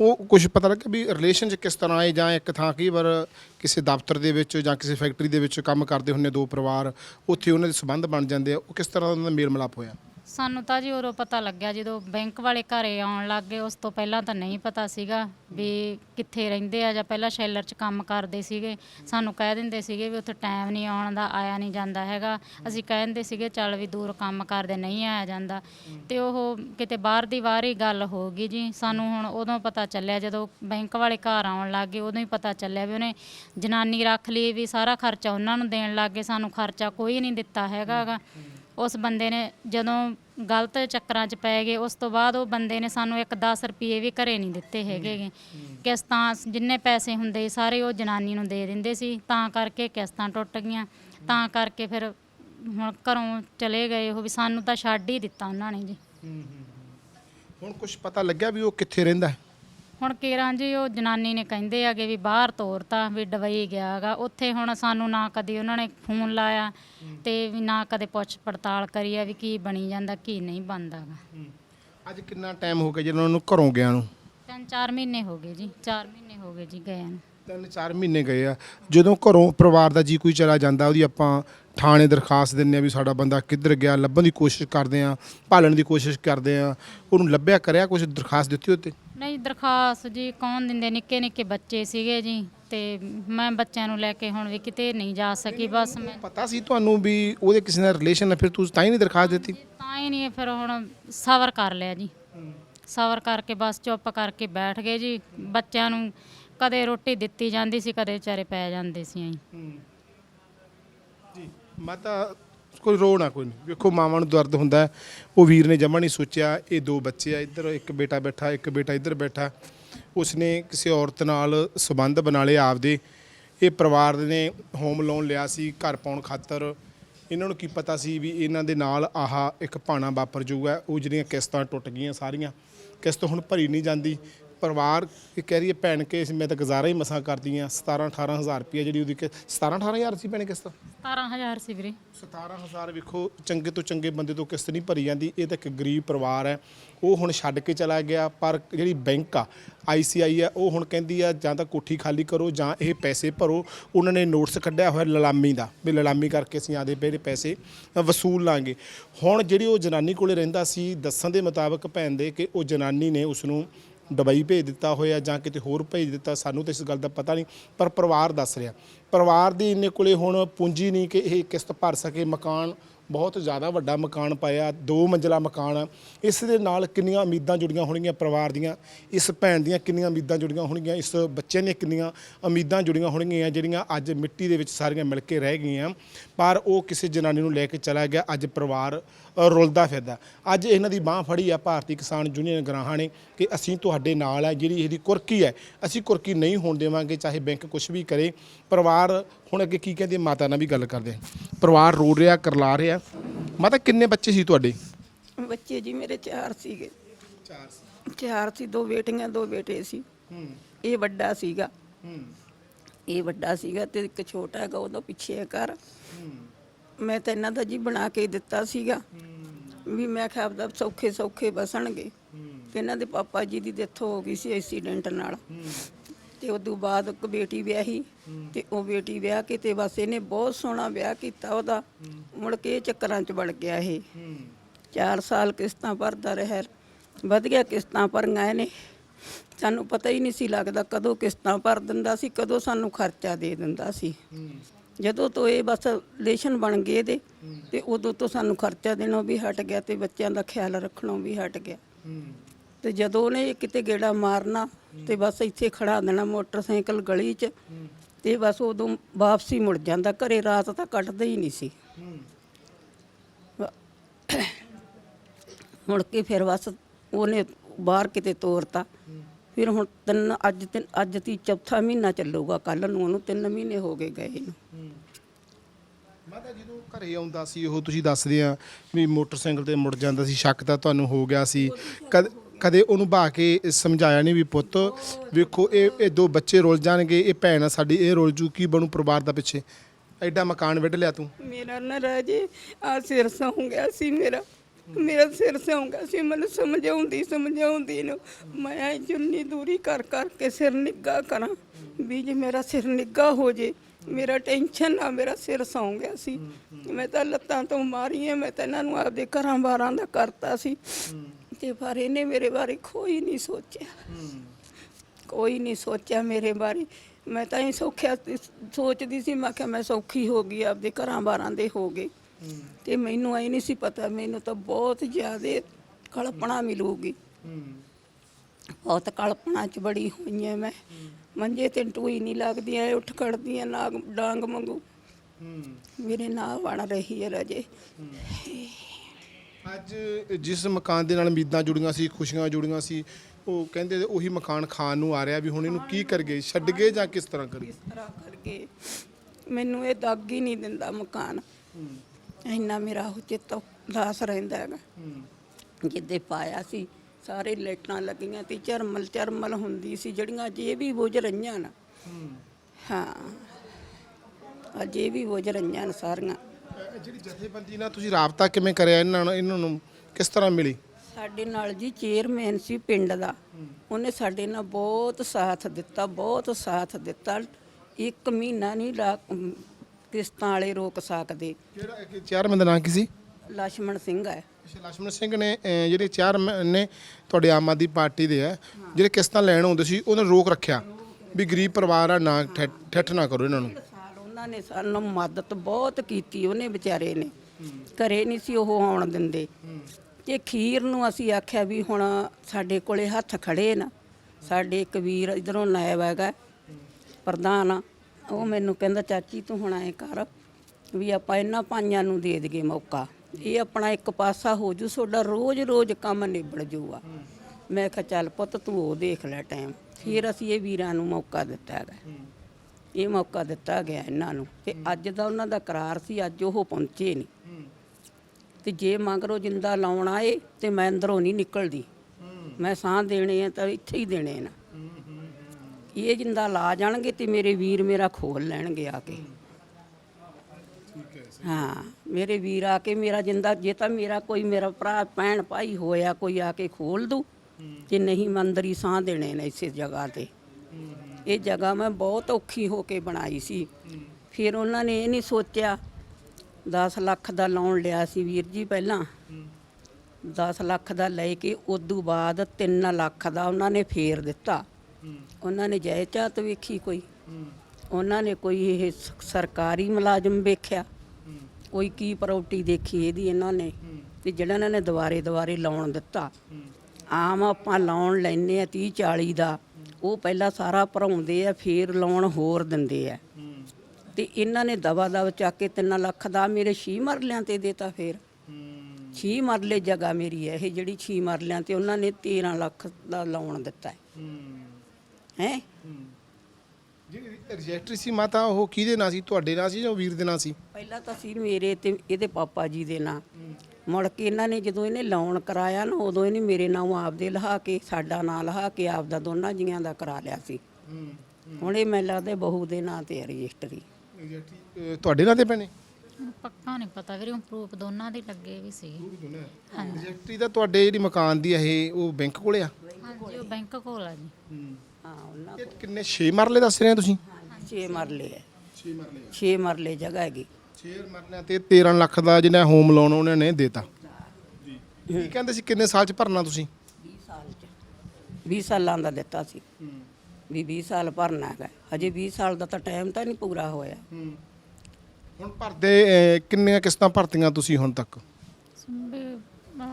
ਉਹ ਕੁਝ ਪਤਾ ਲੱਗਾ ਵੀ ਰਿਲੇਸ਼ਨ 'ਚ ਕਿਸ ਤਰ੍ਹਾਂ ਹੈ ਜਾਂ ਇੱਕ ਥਾਂ ਕਈ ਵਾਰ ਕਿਸੇ ਦਫ਼ਤਰ ਦੇ ਵਿੱਚ ਜਾਂ ਕਿਸੇ ਫੈਕਟਰੀ ਦੇ ਵਿੱਚ ਕੰਮ ਕਰਦੇ ਹੁੰਦੇ ਦੋ ਪਰਿਵਾਰ, ਉੱਥੇ ਉਹਨਾਂ ਦੇ ਸੰਬੰਧ ਬਣ ਜਾਂਦੇ ਆ। ਉਹ ਕਿਸ ਤਰ੍ਹਾਂ ਦਾ ਉਹਨਾਂ ਦਾ ਮੇਲ ਮਿਲਾਪ ਹੋਇਆ? ਸਾਨੂੰ ਤਾਂ ਜੀ ਉਦੋਂ ਪਤਾ ਲੱਗਿਆ ਜਦੋਂ ਬੈਂਕ ਵਾਲੇ ਘਰੇ ਆਉਣ ਲੱਗ ਗਏ, ਉਸ ਤੋਂ ਪਹਿਲਾਂ ਤਾਂ ਨਹੀਂ ਪਤਾ ਸੀਗਾ ਵੀ ਕਿੱਥੇ ਰਹਿੰਦੇ ਆ ਜਾਂ ਪਹਿਲਾਂ ਸ਼ੈਲਰ 'ਚ ਕੰਮ ਕਰਦੇ ਸੀਗੇ। ਸਾਨੂੰ ਕਹਿ ਦਿੰਦੇ ਸੀਗੇ ਵੀ ਉੱਥੇ ਟਾਈਮ ਨਹੀਂ ਆਉਣ ਦਾ, ਆਇਆ ਨਹੀਂ ਜਾਂਦਾ ਹੈਗਾ। ਅਸੀਂ ਕਹਿ ਦਿੰਦੇ ਸੀਗੇ, ਚੱਲ ਵੀ ਦੂਰ ਕੰਮ ਕਰਦੇ, ਨਹੀਂ ਆਇਆ ਜਾਂਦਾ। ਤੇ ਉਹ ਕਿਤੇ ਬਾਹਰ ਦੀ ਬਾਹਰ ਹੀ ਗੱਲ ਹੋ ਗਈ ਜੀ। ਸਾਨੂੰ ਹੁਣ ਉਦੋਂ ਪਤਾ ਚੱਲਿਆ, ਜਦੋਂ ਬੈਂਕ ਵਾਲੇ ਘਰ ਆਉਣ ਲੱਗ ਗਏ, ਉਦੋਂ ਹੀ ਪਤਾ ਚੱਲਿਆ ਵੀ ਉਹਨੇ ਜਨਾਨੀ ਰੱਖ ਲਈ ਵੀ ਸਾਰਾ ਖਰਚਾ ਉਹਨਾਂ ਨੂੰ ਦੇਣ ਲੱਗ ਗਏ। ਸਾਨੂੰ ਖਰਚਾ ਕੋਈ ਨਹੀਂ ਦਿੱਤਾ ਹੈਗਾ ਉਸ ਬੰਦੇ ਨੇ ਜਦੋਂ ਗਲਤ ਚੱਕਰਾਂ 'ਚ ਪੈ ਗਏ, ਉਸ ਤੋਂ ਬਾਅਦ ਉਹ ਬੰਦੇ ਨੇ ਸਾਨੂੰ ਇੱਕ 10 ਰੁਪਏ ਵੀ ਘਰੇ ਨਹੀਂ ਦਿੱਤੇ ਹੈਗੇਗੇ ਕਿਸ਼ਤਾਂ ਜਿੰਨੇ ਪੈਸੇ ਹੁੰਦੇ ਸਾਰੇ ਉਹ ਜਨਾਨੀ ਨੂੰ ਦੇ ਦਿੰਦੇ ਸੀ। ਤਾਂ ਕਰਕੇ ਕਿਸ਼ਤਾਂ ਟੁੱਟ ਗਈਆਂ। ਤਾਂ ਕਰਕੇ ਫਿਰ ਹੁਣ ਘਰੋਂ ਚਲੇ ਗਏ ਉਹ ਵੀ, ਸਾਨੂੰ ਤਾਂ ਛੱਡ ਹੀ ਦਿੱਤਾ ਉਹਨਾਂ ਨੇ ਜੀ। ਹੁਣ ਕੁਝ ਪਤਾ ਲੱਗਿਆ ਵੀ ਉਹ ਕਿੱਥੇ ਰਹਿੰਦਾ ਹੈ? ਹੁਣ ਕੇਰਾਂ ਜੀ ਉਹ ਜਨਾਨੀ ਨੇ ਕਹਿੰਦੇ ਆਗੇ ਵੀ ਬਾਹਰ ਤੋਰਤਾ ਵੀ ਡਬਈ ਗਿਆਗਾ ਉੱਥੇ ਹੁਣ ਸਾਨੂੰ ਨਾ ਕਦੀ ਉਹਨਾਂ ਨੇ ਫੋਨ ਲਾਇਆ ਤੇ ਵੀ ਨਾ ਕਦੇ ਪੁੱਛ ਪੜਤਾਲ ਕਰੀ ਆ ਵੀ ਕੀ ਬਣੀ ਜਾਂਦਾ ਕੀ ਨਹੀਂ ਬਣਦਾਗਾ ਅੱਜ ਕਿੰਨਾ ਟਾਈਮ ਹੋ ਗਿਆ ਜਦੋਂ ਉਹਨੂੰ ਘਰੋਂ ਗਿਆ ਨੂੰ? ਤਿੰਨ ਚਾਰ ਮਹੀਨੇ ਹੋ ਗਏ ਜੀ 4 ਮਹੀਨੇ ਹੋ ਗਏ ਜੀ ਗਏ ਨੂੰ। ਤਿੰਨ ਚਾਰ ਮਹੀਨੇ ਗਏ ਆ। ਜਦੋਂ ਘਰੋਂ ਪਰਿਵਾਰ ਦਾ ਜੀ ਕੋਈ ਚਲਾ ਜਾਂਦਾ ਉਹਦੀ ਆਪਾਂ ਥਾਣੇ ਦਰਖਾਸਤ ਦਿੰਨੇ ਆ ਵੀ ਸਾਡਾ ਬੰਦਾ ਕਿੱਧਰ ਗਿਆ ਲੱਭਣ ਦੀ ਕੋਸ਼ਿਸ਼ ਕਰਦੇ ਆ ਭਾਲਣ ਦੀ ਕੋਸ਼ਿਸ਼ ਕਰਦੇ ਆ ਉਹਨੂੰ ਲੱਭਿਆ ਕਰਿਆ ਕੁਝ ਦਰਖਾਸਤ ਦਿੱਤੀ ਉੱਤੇ ਨਹੀਂ ਦਰਖਾਸਤ ਜੀ ਕੌਣ ਦਿੰਦੇ? ਨਿੱਕੇ ਨਿੱਕੇ ਬੱਚੇ ਸੀਗੇ ਜੀ ਤੇ ਮੈਂ ਬੱਚਿਆਂ ਨੂੰ ਲੈ ਕੇ ਹੁਣ ਵੀ ਕਿਤੇ ਨਹੀਂ ਜਾ ਸਕੀ ਬਸ ਮੈਂ ਪਤਾ ਸੀ ਤੁਹਾਨੂੰ ਵੀ ਉਹਦੇ ਕਿਸੇ ਨਾਲ ਰਿਲੇਸ਼ਨ ਹੈ ਫਿਰ ਤੁਸੀਂ ਤਾਂ ਹੀ ਨਹੀਂ ਦਰਖਾਸਤ ਦਿੱਤੀ? ਤਾਂ ਹੀ ਨਹੀਂ ਫਿਰ ਹੁਣ ਸਬਰ ਕਰ ਲਿਆ ਜੀ। ਸਬਰ ਕਰਕੇ ਬਸ ਚੁੱਪ ਕਰਕੇ ਬੈਠ ਗਏ ਜੀ। ਬੱਚਿਆਂ ਨੂੰ ਕਦੇ ਰੋਟੀ ਦਿੱਤੀ ਜਾਂਦੀ ਸੀ ਕਦੇ ਵਿਚਾਰੇ ਪੈ ਜਾਂਦੇ ਸੀ ਐਂ। ਜੀ ਮਾਤਾ ਕੋਈ ਰੋ ਨਾ ਕੋਈ ਨਹੀਂ। ਵੇਖੋ, ਮਾਵਾਂ ਨੂੰ ਦਰਦ ਹੁੰਦਾ ਹੈ। ਉਹ ਵੀਰ ਨੇ ਜਮਾ ਨਹੀਂ ਸੋਚਿਆ, ਇਹ ਦੋ ਬੱਚੇ ਆ, ਇੱਧਰ ਇੱਕ ਬੇਟਾ ਬੈਠਾ, ਇੱਕ ਬੇਟਾ ਇੱਧਰ ਬੈਠਾ। ਉਸਨੇ ਕਿਸੇ ਔਰਤ ਨਾਲ ਸਬੰਧ ਬਣਾ ਲਏ ਆਪਦੇ। ਇਹ ਪਰਿਵਾਰ ਨੇ ਹੋਮ ਲੋਨ ਲਿਆ ਸੀ, ਘਰ ਪਾਉਣ ਖਾਤਰ। ਇਹਨਾਂ ਨੂੰ ਕੀ ਪਤਾ ਸੀ ਵੀ ਇਹਨਾਂ ਦੇ ਨਾਲ ਆਹ ਇੱਕ ਭਾਣਾ ਵਾਪਰ ਜਾਊਗਾ। ਉਹ ਜਿਹੜੀਆਂ ਕਿਸ਼ਤਾਂ ਟੁੱਟ ਗਈਆਂ ਸਾਰੀਆਂ, ਕਿਸ਼ਤ ਹੁਣ ਭਰੀ ਨਹੀਂ ਜਾਂਦੀ। ਪਰਿਵਾਰ ਇਹ ਕਹਿ ਰਹੀ ਹੈ ਭੈਣ ਕੇ ਮੈਂ ਤਾਂ ਗੁਜ਼ਾਰਾ ਹੀ ਮਸਾਂ ਕਰਦੀ ਆ 17 18000 ਰੁਪਏ ਜਿਹੜੀ ਉਹਦੀ ਕਿ- 17 18000 ਸੀ ਭੈਣੇ ਕਿਸ਼ਤ? 17000 ਸੀ ਵੀਰੇ। 17000 ਵੇਖੋ ਚੰਗੇ ਤੋਂ ਚੰਗੇ ਬੰਦੇ ਤੋਂ ਕਿਸ਼ਤ ਨਹੀਂ ਭਰੀ ਜਾਂਦੀ ਇਹ ਤਾਂ ਇੱਕ ਗਰੀਬ ਪਰਿਵਾਰ ਹੈ। ਉਹ ਹੁਣ ਛੱਡ ਕੇ ਚਲਾ ਗਿਆ ਪਰ ਜਿਹੜੀ ਬੈਂਕ ਆ ਆਈਸੀਆਈ ਆ ਉਹ ਹੁਣ ਕਹਿੰਦੀ ਆ ਜਾਂ ਤਾਂ ਕੋਠੀ ਖਾਲੀ ਕਰੋ ਜਾਂ ਇਹ ਪੈਸੇ ਭਰੋ। ਉਹਨਾਂ ਨੇ ਨੋਟਿਸ ਕੱਢਿਆ ਹੋਇਆ ਲਲਾਮੀ ਦਾ ਵੀ ਲਲਾਮੀ ਕਰਕੇ ਅਸੀਂ ਆਦੇ ਪਏ ਪੈਸੇ ਵਸੂਲ ਲਾਂਗੇ। ਹੁਣ ਜਿਹੜੀ ਉਹ ਜਨਾਨੀ ਕੋਲੇ ਰਹਿੰਦਾ ਸੀ ਦੱਸਣ ਦੇ ਮੁਤਾਬਕ ਭੈਣ ਦੇ ਕਿ ਉਹ ਜਨਾਨੀ ਨੇ ਉਸ ਨੂੰ ਦੁਬਈ ਭੇਜ ਦਿੱਤਾ ਹੋਇਆ ਜਾਂ ਕਿਤੇ ਹੋਰ ਭੇਜ ਦਿੱਤਾ, ਸਾਨੂੰ ਤਾਂ ਇਸ ਗੱਲ ਦਾ ਪਤਾ ਨਹੀਂ, ਪਰ ਪਰਿਵਾਰ ਦੱਸ ਰਿਹਾ। ਪਰਿਵਾਰ ਦੀ ਇੰਨੇ ਕੋਲੇ ਹੁਣ ਪੂੰਜੀ ਨਹੀਂ ਕਿ ਇਹ ਕਿਸ਼ਤ ਭਰ ਸਕੇ। ਮਕਾਨ, ਬਹੁਤ ਜ਼ਿਆਦਾ ਵੱਡਾ ਮਕਾਨ ਪਾਇਆ, ਦੋ ਮੰਜ਼ਲਾ ਮਕਾਨ ਆ। ਇਸ ਦੇ ਨਾਲ ਕਿੰਨੀਆਂ ਉਮੀਦਾਂ ਜੁੜੀਆਂ ਹੋਣਗੀਆਂ ਪਰਿਵਾਰ ਦੀਆਂ? ਇਸ ਭੈਣ ਦੀਆਂ ਕਿੰਨੀਆਂ ਉਮੀਦਾਂ ਜੁੜੀਆਂ ਹੋਣਗੀਆਂ? ਇਸ ਬੱਚੇ ਦੀਆਂ ਕਿੰਨੀਆਂ ਉਮੀਦਾਂ ਜੁੜੀਆਂ ਹੋਣਗੀਆਂ, ਜਿਹੜੀਆਂ ਅੱਜ ਮਿੱਟੀ ਦੇ ਵਿੱਚ ਸਾਰੀਆਂ ਮਿਲ ਕੇ ਰਹਿ ਗਈਆਂ। ਪਰ ਉਹ ਕਿਸੇ ਜਨਾਨੀ ਨੂੰ ਲੈ ਕੇ ਚਲਾ ਗਿਆ। ਅੱਜ ਪਰਿਵਾਰ ਰੁਲਦਾ ਫਿਰਦਾ। ਅੱਜ ਇਹਨਾਂ ਦੀ ਬਾਹ ਫੜੀ ਆ ਭਾਰਤੀ ਕਿਸਾਨ ਯੂਨੀਅਨ ਗਰਾਹਾਂ ਨੇ ਕਿ ਅਸੀਂ ਤੁਹਾਡੇ ਨਾਲ ਆ ਜਿਹੜੀ ਇਹਦੀ ਕੁਰਕੀ ਹੈ ਅਸੀਂ ਕੁਰਕੀ ਨਹੀਂ ਹੋਣ ਦੇਵਾਂਗੇ ਚਾਹੇ ਬੈਂਕ ਕੁਝ ਵੀ ਕਰੇ। ਪਰਿਵਾਰ ਹੁਣ ਅੱਗੇ ਕੀ ਕਹਿੰਦੇ ਮਾਤਾ ਨਾਲ ਵੀ ਗੱਲ ਕਰਦੇ ਪਰਿਵਾਰ ਰੋ ਰਿਹਾ ਕਰਲਾ ਰਿਹਾ। ਮਾਤਾ ਕਿੰਨੇ ਬੱਚੇ ਸੀ ਤੁਹਾਡੇ? ਬੱਚੇ ਜੀ ਮੇਰੇ ਚਾਰ ਸੀਗੇ। ਚਾਰ ਚਾਰ ਸੀ ਦੋ ਬੇਟੀਆਂ ਦੋ ਬੇਟੇ ਸੀ। ਹੂੰ। ਇਹ ਵੱਡਾ ਸੀਗਾ। ਹੂੰ। ਇਹ ਵੱਡਾ ਸੀਗਾ ਤੇ ਇੱਕ ਛੋਟਾ ਹੈਗਾ ਉਹਦਾ ਪਿੱਛੇ ਹੈ ਘਰ। ਮੈਂ ਤਾਂ ਇਹਨਾਂ ਦਾ ਜੀ ਬਣਾ ਕੇ ਦਿੱਤਾ ਸੀਗਾ। ਵੀ ਮੈਂ ਕਿਹਾ ਆਪਦਾ ਸੌਖੇ ਸੌਖੇ ਬਸਣਗੇ ਤੇ ਇਹਨਾਂ ਦੇ ਪਾਪਾ ਜੀ ਦੀ ਡੈਥ ਹੋ ਗਈ ਸੀ ਐਕਸੀਡੈਂਟ ਨਾਲ। ਤੇ ਉਦੋਂ ਬਾਅਦ ਇੱਕ ਬੇਟੀ ਵਿਆਹੀ। ਤੇ ਉਹ ਬੇਟੀ ਵਿਆਹ ਕੇ ਤੇ ਬਸ ਇਹਨੇ ਬਹੁਤ ਸੋਹਣਾ ਵਿਆਹ ਕੀਤਾ ਉਹਦਾ। ਮੁੜ ਕੇ ਇਹ ਚੱਕਰਾਂ 'ਚ ਵੜ ਗਿਆ ਇਹ। 4 ਸਾਲ ਕਿਸ਼ਤਾਂ ਭਰਦਾ ਰਿਹਾ। ਵਧੀਆ ਕਿਸ਼ਤਾਂ ਭਰੀਆਂ ਇਹਨੇ। ਸਾਨੂੰ ਪਤਾ ਹੀ ਨਹੀਂ ਸੀ ਲੱਗਦਾ ਕਦੋਂ ਕਿਸ਼ਤਾਂ ਭਰ ਦਿੰਦਾ ਸੀ, ਕਦੋਂ ਸਾਨੂੰ ਖਰਚਾ ਦੇ ਦਿੰਦਾ ਸੀ। ਜਦੋਂ ਤੋਂ ਇਹ ਬਸ ਰਿਲੇਸ਼ਨ ਬਣ ਗਏ ਇਹਦੇ, ਤੇ ਉਦੋਂ ਤੋਂ ਸਾਨੂੰ ਖਰਚਾ ਦੇਣਾ ਵੀ ਹਟ ਗਿਆ ਤੇ ਬੱਚਿਆਂ ਦਾ ਖਿਆਲ ਰੱਖਣਾ ਵੀ ਹਟ ਗਿਆ। ਤੇ ਜਦੋਂ ਉਹਨੇ ਕਿਤੇ ਗੇੜਾ ਮਾਰਨਾ, ਤੇ ਬਸ ਇੱਥੇ ਖੜਾ ਦੇਣਾ ਮੋਟਰਸਾਈਕਲ ਗਲੀ 'ਚ, ਤੇ ਬਸ ਉਦੋਂ ਵਾਪਸੀ ਮੁੜ ਜਾਂਦਾ, ਘਰੇ ਰਾਤ ਤਾਂ ਕੱਟਦਾ ਹੀ ਨਹੀਂ ਸੀ। ਮੁੜ ਕੇ ਫਿਰ ਬਸ ਉਹਨੇ ਬਾਹਰ ਕਿਤੇ ਤੋਰਤਾ। ਫਿਰ ਹੁਣ ਤਿੰਨ ਅੱਜ ਤਿੰਨ ਅੱਜ ਤੀ ਚੌਥਾ ਮਹੀਨਾ ਚੱਲੂਗਾ ਕੱਲ ਨੂੰ ਉਹਨੂੰ ਤਿੰਨ ਮਹੀਨੇ ਹੋ ਗਏ ਗਏ ਨੂੰ। ਮਾਤਾ ਜਦੋਂ ਘਰੇ ਆਉਂਦਾ ਸੀ ਉਹ ਤੁਸੀਂ ਦੱਸਦੇ ਆ ਵੀ ਮੋਟਰਸਾਈਕਲ ਤੇ ਮੁੜ ਜਾਂਦਾ ਸੀ ਸ਼ੱਕ ਤਾਂ ਤੁਹਾਨੂੰ ਹੋ ਗਿਆ ਸੀ। ਕਦ ਕਦੇ ਉਹਨੂੰ ਬਾ ਕੇ ਸਮਝਾਇਆ ਨਹੀਂ ਵੀ ਪੁੱਤ ਵੇਖੋ ਇਹ ਇਹ ਦੋ ਬੱਚੇ ਰੁੱਲ ਜਾਣਗੇ ਇਹ ਭੈਣ ਆ ਸਾਡੀ ਇਹ ਰੁੱਲ ਜੂ ਕੀ ਬਣੂ ਪਰਿਵਾਰ ਦਾ ਪਿੱਛੇ? ਐਡਾ ਮਕਾਨ ਵੱਢ ਲਿਆ ਤੂੰ। ਮੇਰਾ ਨਾ ਰਾਜੇ ਆ ਸਿਰ ਸੌਂ ਗਿਆ ਸੀ ਮੇਰਾ। ਮੇਰਾ ਸਿਰ ਸੌਂਗਾ ਸੀ, ਮੈਨੂੰ ਸਮਝਾਉਂਦੀ ਸਮਝਾਉਂਦੀ ਨੂੰ। ਮੈਂ ਐਂ ਦੂਰੀ ਕਰ ਕਰਕੇ ਸਿਰ ਨਿੱਗਾ ਕਰਾਂ, ਵੀ ਜੇ ਮੇਰਾ ਸਿਰ ਨਿੱਗਾ ਹੋ ਜੇ, ਮੇਰਾ ਟੈਨਸ਼ਨ ਨਾ, ਮੇਰਾ ਸਿਰ ਸੌਂ ਗਿਆ ਸੀ। ਮੈਂ ਤਾਂ ਲੱਤਾਂ ਤੋਂ ਮਾਰੀ ਐ ਮੈਂ ਤਾਂ ਇਹਨਾਂ ਨੂੰ ਆਪਦੇ ਘਰਾਂ ਬਾਰਾਂ ਦਾ ਕਰਤਾ ਸੀ। ਤੇ ਪਰ ਇਹਨੇ ਮੇਰੇ ਬਾਰੇ ਕੋਈ ਨਹੀਂ ਸੋਚਿਆ। ਕੋਈ ਨਹੀਂ ਸੋਚਿਆ ਮੇਰੇ ਬਾਰੇ। ਮੈਂ ਤਾਂ ਇਹ ਸੌਖਿਆ ਸੀ- ਸੋਚਦੀ ਸੀ, ਮੈਂ ਕਿਹਾ ਮੈਂ ਸੌਖੀ ਹੋ ਗਈ, ਆਪਦੇ ਘਰਾਂ ਬਾਰਾਂ ਦੇ ਹੋ ਗਏ। ਤੇ ਮੈਨੂੰ ਐ ਨਹੀਂ ਸੀ ਪਤਾ ਮੈਨੂੰ ਤਾਂ ਬਹੁਤ ਜ਼ਿਆਦੇ ਕਲਪਨਾ ਮਿਲੂਗੀ। ਬਹੁਤ ਕਲਪਨਾ ਚ ਬੜੀ ਹੋਈ ਐ ਮੈਂ। ਮੰਜੇ ਤੇ ਟੂਈ ਨਹੀਂ ਲੱਗਦੀ ਐ ਉੱਠ ਖੜਦੀ ਐ ਨਾਗ ਡਾਂਗ ਮੰਗੂ ਮੇਰੇ ਨਾਲ ਬਣ ਰਹੀ ਹੈ ਰਜੇ। ਅੱਜ ਜਿਸ ਮਕਾਨ ਦੇ ਨਾਲ ਉਮੀਦਾਂ ਜੁੜੀਆਂ ਸੀ ਖੁਸ਼ੀਆਂ ਜੁੜੀਆਂ ਸੀ ਉਹ ਕਹਿੰਦੇ ਉਹੀ ਮਕਾਨ ਖਾਣ ਨੂੰ ਆ ਰਿਹਾ ਵੀ ਹੁਣ ਇਹਨੂੰ ਕੀ ਕਰਗੇ ਛੱਡ ਗਏ ਜਾਂ ਕਿਸ ਤਰ੍ਹਾਂ ਕਰੀਏ? ਇਸ ਤਰ੍ਹਾਂ ਕਰਕੇ? ਮੈਨੂੰ ਇਹ ਦਾਗ ਹੀ ਨਹੀਂ ਦਿੰਦਾ ਮਕਾਨ। ਇੰਨਾ ਮੇਰਾ ਉਹ ਚਿੱਤ ਉਦਾਸ ਰਹਿੰਦਾ ਹੈਗਾ। ਜਿੱਦੇ ਪਾਇਆ ਸੀ ਸਾਰੇ ਲਾਈਟਾਂ ਲੱਗੀਆਂ ਤੇ ਚਰਮਲ ਚਰਮਲ ਹੁੰਦੀ ਸੀ ਜਿਹੜੀਆਂ ਜੇ ਵੀ ਬੁਝ ਰਹੀਆਂ ਨਾ। ਹਾਂ। ਅਜੇ ਵੀ ਬੁਝ ਰਹੀਆਂ ਨੇ ਸਾਰੀਆਂ। ਅਹ ਜਿਹੜੀ ਜਥੇਬੰਦੀ ਨਾਲ ਤੁਸੀਂ ਰਾਬਤਾ ਕਿਵੇਂ ਕਰਿਆ ਇਹਨਾਂ ਨਾਲ ਇਹਨਾਂ ਨੂੰ ਕਿਸ ਤਰ੍ਹਾਂ ਮਿਲੀ? ਸਾਡੇ ਨਾਲ ਜੀ ਚੇਅਰਮੈਨ ਸੀ ਪਿੰਡ ਦਾ। ਉਹਨੇ ਸਾਡੇ ਨਾਲ ਬਹੁਤ ਸਾਥ ਦਿੱਤਾ ਬਹੁਤ ਸਾਥ ਦਿੱਤਾ। ਇੱਕ ਮਹੀਨਾ ਨਹੀਂ ਲਾ- ਅਮ, ਕਿਸ਼ਤਾਂ ਵਾਲੇ ਰੋਕ ਸਕਦੇ। ਜਿਹੜਾ ਕਿ ਚੇਅਰਮੈਨ ਦਾ ਨਾਂ ਕੀ ਸੀ? ਲਛਮਣ ਸਿੰਘ ਹੈ। ਅੱਛਾ ਲਛਮਣ ਸਿੰਘ ਨੇ ਜਿਹੜੇ ਚੇਅਰਮੈਨ ਨੇ ਤੁਹਾਡੇ ਆਮ ਆਦਮੀ ਪਾਰਟੀ ਦੇ ਹੈ ਜਿਹੜੇ ਕਿਸ਼ਤਾਂ ਲੈਣ ਆਉਂਦੇ ਸੀ ਉਹਨਾਂ ਰੋਕ ਰੱਖਿਆ ਵੀ ਗਰੀਬ ਪਰਿਵਾਰ ਆ ਨਾ ਠੱਠ ਨਾ ਕਰੋ ਇਹਨਾਂ ਨੂੰ। ਉਹਨਾਂ ਨੇ ਸਾਨੂੰ ਮਦਦ ਬਹੁਤ ਕੀਤੀ ਉਹਨੇ ਵਿਚਾਰੇ ਨੇ। ਘਰੇ ਨਹੀਂ ਸੀ ਉਹ ਆਉਣ ਦਿੰਦੇ। ਤੇ ਖੀਰ ਨੂੰ ਅਸੀਂ ਆਖਿਆ ਵੀ ਹੁਣ ਸਾਡੇ ਕੋਲੇ ਹੱਥ ਖੜੇ ਨਾ ਸਾਡੇ ਇੱਕ ਵੀਰ ਇਧਰੋਂ ਲਾਇਆ ਹੈਗਾ ਪ੍ਰਧਾਨ ਆ, ਉਹ ਮੈਨੂੰ ਕਹਿੰਦਾ, ਚਾਚੀ ਤੂੰ ਹੁਣ ਐ ਕਰ ਵੀ ਆਪਾਂ ਇਹਨਾਂ ਪਾਈਆਂ ਨੂੰ ਦੇ ਦਈਏ ਮੌਕਾ। ਇਹ ਆਪਣਾ ਇੱਕ ਪਾਸਾ ਹੋ ਜੂ ਤੁਹਾਡਾ ਰੋਜ਼-ਰੋਜ਼ ਕੰਮ ਨਿਬੜ ਜੂਗਾ। ਮੈਂ ਕਿਹਾ, ਚੱਲ ਪੁੱਤ ਤੂੰ ਉਹ ਦੇਖ ਲੈ ਟਾਈਮ। ਫਿਰ ਅਸੀਂ ਇਹ ਵੀਰਾਂ ਨੂੰ ਮੌਕਾ ਦਿੱਤਾ ਹੈਗਾ ਇਹ ਮੌਕਾ ਦਿੱਤਾ ਗਿਆ ਇਹਨਾਂ ਨੂੰ। ਤੇ ਅੱਜ ਦਾ ਉਹਨਾਂ ਦਾ ਕਰਾਰ ਸੀ, ਅੱਜ ਉਹ ਪਹੁੰਚੇ ਨਹੀਂ। ਤੇ ਜੇ ਮਗਰੋਂ ਜਿੰਦਾ ਲਾਉਣ ਆਏ ਤੇ ਮੈਂ ਅੰਦਰੋਂ ਨਹੀਂ ਨਿਕਲਦੀ। ਮੈਂ ਸਾਹ ਦੇਣੇ ਆ ਤਾਂ ਇੱਥੇ ਹੀ ਦੇਣੇ ਨਾ। ਇਹ ਜਿੰਦਾ ਲਾ ਜਾਣਗੇ ਤੇ ਮੇਰੇ ਵੀਰ ਮੇਰਾ ਖੋਲ ਲੈਣਗੇ ਆ ਕੇ। ਹਾਂ, ਮੇਰੇ ਵੀਰ ਆ ਕੇ ਮੇਰਾ ਜਿੰਦਾ, ਜੇ ਤਾਂ ਮੇਰਾ ਕੋਈ ਮੇਰਾ ਭਰਾ, ਭੈਣ ਭਾਈ ਹੋਇਆ, ਕੋਈ ਆ ਕੇ ਖੋਲ ਦੂ ਤੇ ਨਹੀਂ ਮੰਦਰੀ ਸਾਹ ਦੇਣੇ ਨੇ ਇਸੇ ਜਗ੍ਹਾ ਤੇ। ਇਹ ਜਗ੍ਹਾ ਮੈਂ ਬਹੁਤ ਔਖੀ ਹੋ ਕੇ ਬਣਾਈ ਸੀ। ਫਿਰ ਉਹਨਾਂ ਨੇ ਇਹ ਨਹੀਂ ਸੋਚਿਆ 10 ਲੱਖ ਦਾ ਲੋਨ ਲਿਆ ਸੀ ਵੀਰ ਜੀ ਪਹਿਲਾਂ। 10 ਲੱਖ ਦਾ ਲੈ ਕੇ ਉਦੋਂ ਬਾਅਦ 3 ਲੱਖ ਦਾ ਉਹਨਾਂ ਨੇ ਫੇਰ ਦਿੱਤਾ। ਉਹਨਾਂ ਨੇ ਜਾਇਦਾਦ ਵੇਖੀ ਕੋਈ। ਉਹਨਾਂ ਨੇ ਕੋਈ ਇਹ ਸ- ਸਰਕਾਰੀ ਮੁਲਾਜ਼ਮ ਵੇਖਿਆ। ਕੋਈ ਕੀ ਪ੍ਰਾਪਰਟੀ ਦੇਖੀ ਇਹਦੀ ਇਹਨਾਂ ਨੇ ਤੇ ਜਿਹੜਾ ਇਹਨਾਂ ਨੇ ਦੁਬਾਰੇ ਦੁਬਾਰੇ ਲਾਉਣ ਦਿੱਤਾ। ਆਮ ਆਪਾਂ ਲਾਉਣ ਲੈਨੇ ਆ 30 40 ਦਾ ਉਹ ਪਹਿਲਾਂ ਸਾਰਾ ਭਰਾਉਂਦੇ ਆ ਫੇਰ ਲਾਉਣ ਹੋਰ ਦਿੰਦੇ ਆ। ਤੇ ਇਹਨਾਂ ਨੇ ਦਵਾ ਦਵ ਚੱਕ ਕੇ 3 ਲੱਖ ਦਾ ਮੇਰੇ 6 ਮਰਲਿਆਂ ਤੇ ਦੇਤਾ ਫੇਰ। 6 ਮਰਲੇ ਜਗ੍ਹਾ ਮੇਰੀ ਹੈ ਇਹ ਜਿਹੜੀ 6 ਮਰਲਿਆਂ ਤੇ ਉਹਨਾਂ ਨੇ 13 ਲੱਖ ਦਾ ਲਾਉਣ ਦਿੱਤਾ ਹੈ। ਹੈ? ਜਿਹੜੀ ਰਜਿਸਟਰੀ ਸੀ ਮਾਤਾ ਉਹ ਕਿਹਦੇ ਨਾਂ ਸੀ? ਤੁਹਾਡੇ ਨਾਂ ਸੀ ਜਾਂ ਵੀਰ ਦੇ ਨਾਂ ਸੀ? ਪਹਿਲਾਂ ਤਾਂ ਸੀ ਮੇਰੇ ਤੇ ਇਹਦੇ ਪਾਪਾ ਜੀ ਦੇ ਨਾਂ। ਮੁੜ ਕੇ ਇਹਨਾਂ ਨੇ ਜਦੋਂ ਇਹਨੇ ਲੋਨ ਕਰਾਇਆ ਨਾ ਉਦੋਂ ਇਹਨੇ ਮੇਰੇ ਨਾਮ ਆਪਦੇ ਲਹਾ ਕੇ ਸਾਡਾ ਨਾਂ ਲਹਾ ਕੇ ਆਪਦਾ ਦੋਨਾਂ ਜੀਆਂ ਦਾ ਕਰਾ ਲਿਆ ਸੀ। ਹੁਣ ਇਹ ਮੈਨੂੰ ਲੱਗਦਾ ਬਹੂ ਦੇ ਨਾਂ ਤੇ ਰਜਿਸਟਰੀ। ਰਜਿਸਟਰੀ ਅਹ ਤੁਹਾਡੇ ਨਾਂ ਤੇ ਪੈਣੇ? ਪੱਕਾ ਨਹੀਂ ਪਤਾ ਵੀਰੇ ਪ੍ਰੂਫ ਦੋਨਾਂ ਦੇ ਲੱਗੇ ਵੀ ਸੀ। ਰਜਿਸਟਰੀ ਦਾ ਤੁਹਾਡੇ ਜਿਹੜੀ ਮਕਾਨ ਦੀ ਆ ਇਹ ਉਹ ਬੈਂਕ ਕੋਲੇ ਆ? ਹਾਂਜੀ ਉਹ ਬੈਂਕ ਕੋਲ ਆ ਜੀ। ਹਾਂ ਉਹਨਾਂ ਇਹ ਕਿੰਨੇ 6 ਮਰਲੇ ਦੱਸ ਰਹੇ ਆ ਤੁਸੀਂ? 6 ਮਰਲੇ ਹੈ 6 ਮਰਲੇ 6 ਮਰਲੇ ਜਗ੍ਹਾ ਹੈਗੀ। 6 ਮਰਲਿਆਂ ਤੇ 13 ਲੱਖ ਦਾ ਜਿਹੜਾ ਹੋਮ ਲੋਨ ਉਹਨਾਂ ਨੇ ਦੇਤਾ। ਜੀ। ਕੀ ਕਹਿੰਦੇ ਸੀ ਕਿੰਨੇ ਸਾਲ ਚ ਭਰਨਾ ਤੁਸੀਂ? 20 ਸਾਲ ਚ। 20 ਸਾਲਾਂ ਦਾ ਦਿੱਤਾ ਸੀ। ਵੀ 20 ਸਾਲ ਭਰਨਾ ਹੈਗਾ। ਹਜੇ 20 ਸਾਲ ਦਾ ਤਾਂ ਟਾਈਮ ਤਾਂ ਨਹੀਂ ਪੂਰਾ ਹੋਇਆ। ਹੁਣ ਭਰਦੇ ਅਹ, ਕਿੰਨੀਆਂ ਕਿਸ਼ਤਾਂ ਭਰਤੀਆਂ ਤੁਸੀਂ ਹੁਣ ਤੱਕ?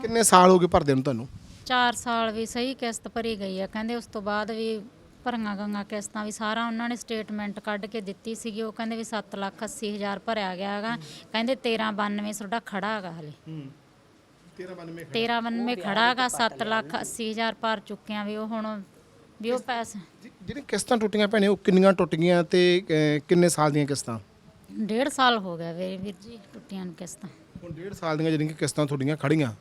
ਕਿੰਨੇ ਸਾਲ ਹੋ ਗਏ ਭਰਦੇ ਨੂੰ ਤੁਹਾਨੂੰ? 4 ਸਾਲ ਵੀ ਸਹੀ ਕਿਸ਼ਤ ਭਰੀ ਗਈ ਆ। ਕਹਿੰਦੇ ਉਸ ਤੋਂ ਬਾਅਦ ਵੀ ਭਰੀਆਂ ਗਈਆਂ ਕਿਸ਼ਤਾਂ ਵੀ ਸਾਰਾ ਉਹਨਾਂ ਨੇ ਸਟੇਟਮੈਂਟ ਕੱਢ ਕੇ ਦਿੱਤੀ ਸੀਗੀ। ਉਹ ਕਹਿੰਦੇ ਵੀ 7 ਲੱਖ 80 ਹਜ਼ਾਰ ਭਰਿਆ ਗਿਆ ਹੈਗਾ। ਕਹਿੰਦੇ 1392 ਤੁਹਾਡਾ ਖੜਾ ਹੈਗਾ ਹਲੇ। 1392 1392 ਖੜਾ। ਹੈਗਾ 7 ਲੱਖ 80 ਹਜ਼ਾਰ ਭਰ ਚੁੱਕੇ ਆ ਵੀ ਉਹ ਹੁਣ ਵੀ ਉਹ ਪੈਸੇ ਜਿਹੜੀਆਂ ਕਿਸ਼ਤਾਂ ਟੁੱਟੀਆਂ ਭੈਣੇ ਉਹ ਕਿੰਨੀਆਂ ਟੁੱਟ ਗਈਆਂ ਤੇ ਕਿੰਨੇ ਸਾਲ ਦੀਆਂ ਕਿਸ਼ਤਾਂ? ਡੇਢ ਸਾਲ ਹੋ ਗਿਆ ਵੀਰੇ ਵੀਰ ਜੀ ਟੁੱਟੀਆਂ ਨੂੰ ਕਿਸ਼ਤਾਂ। ਹੁਣ ਡੇਢ ਸਾਲ ਦੀਆਂ ਜਿਹੜੀਆਂ ਕਿਸ਼ਤਾਂ ਤੁਹਾਡੀਆਂ ਖੜੀਆਂ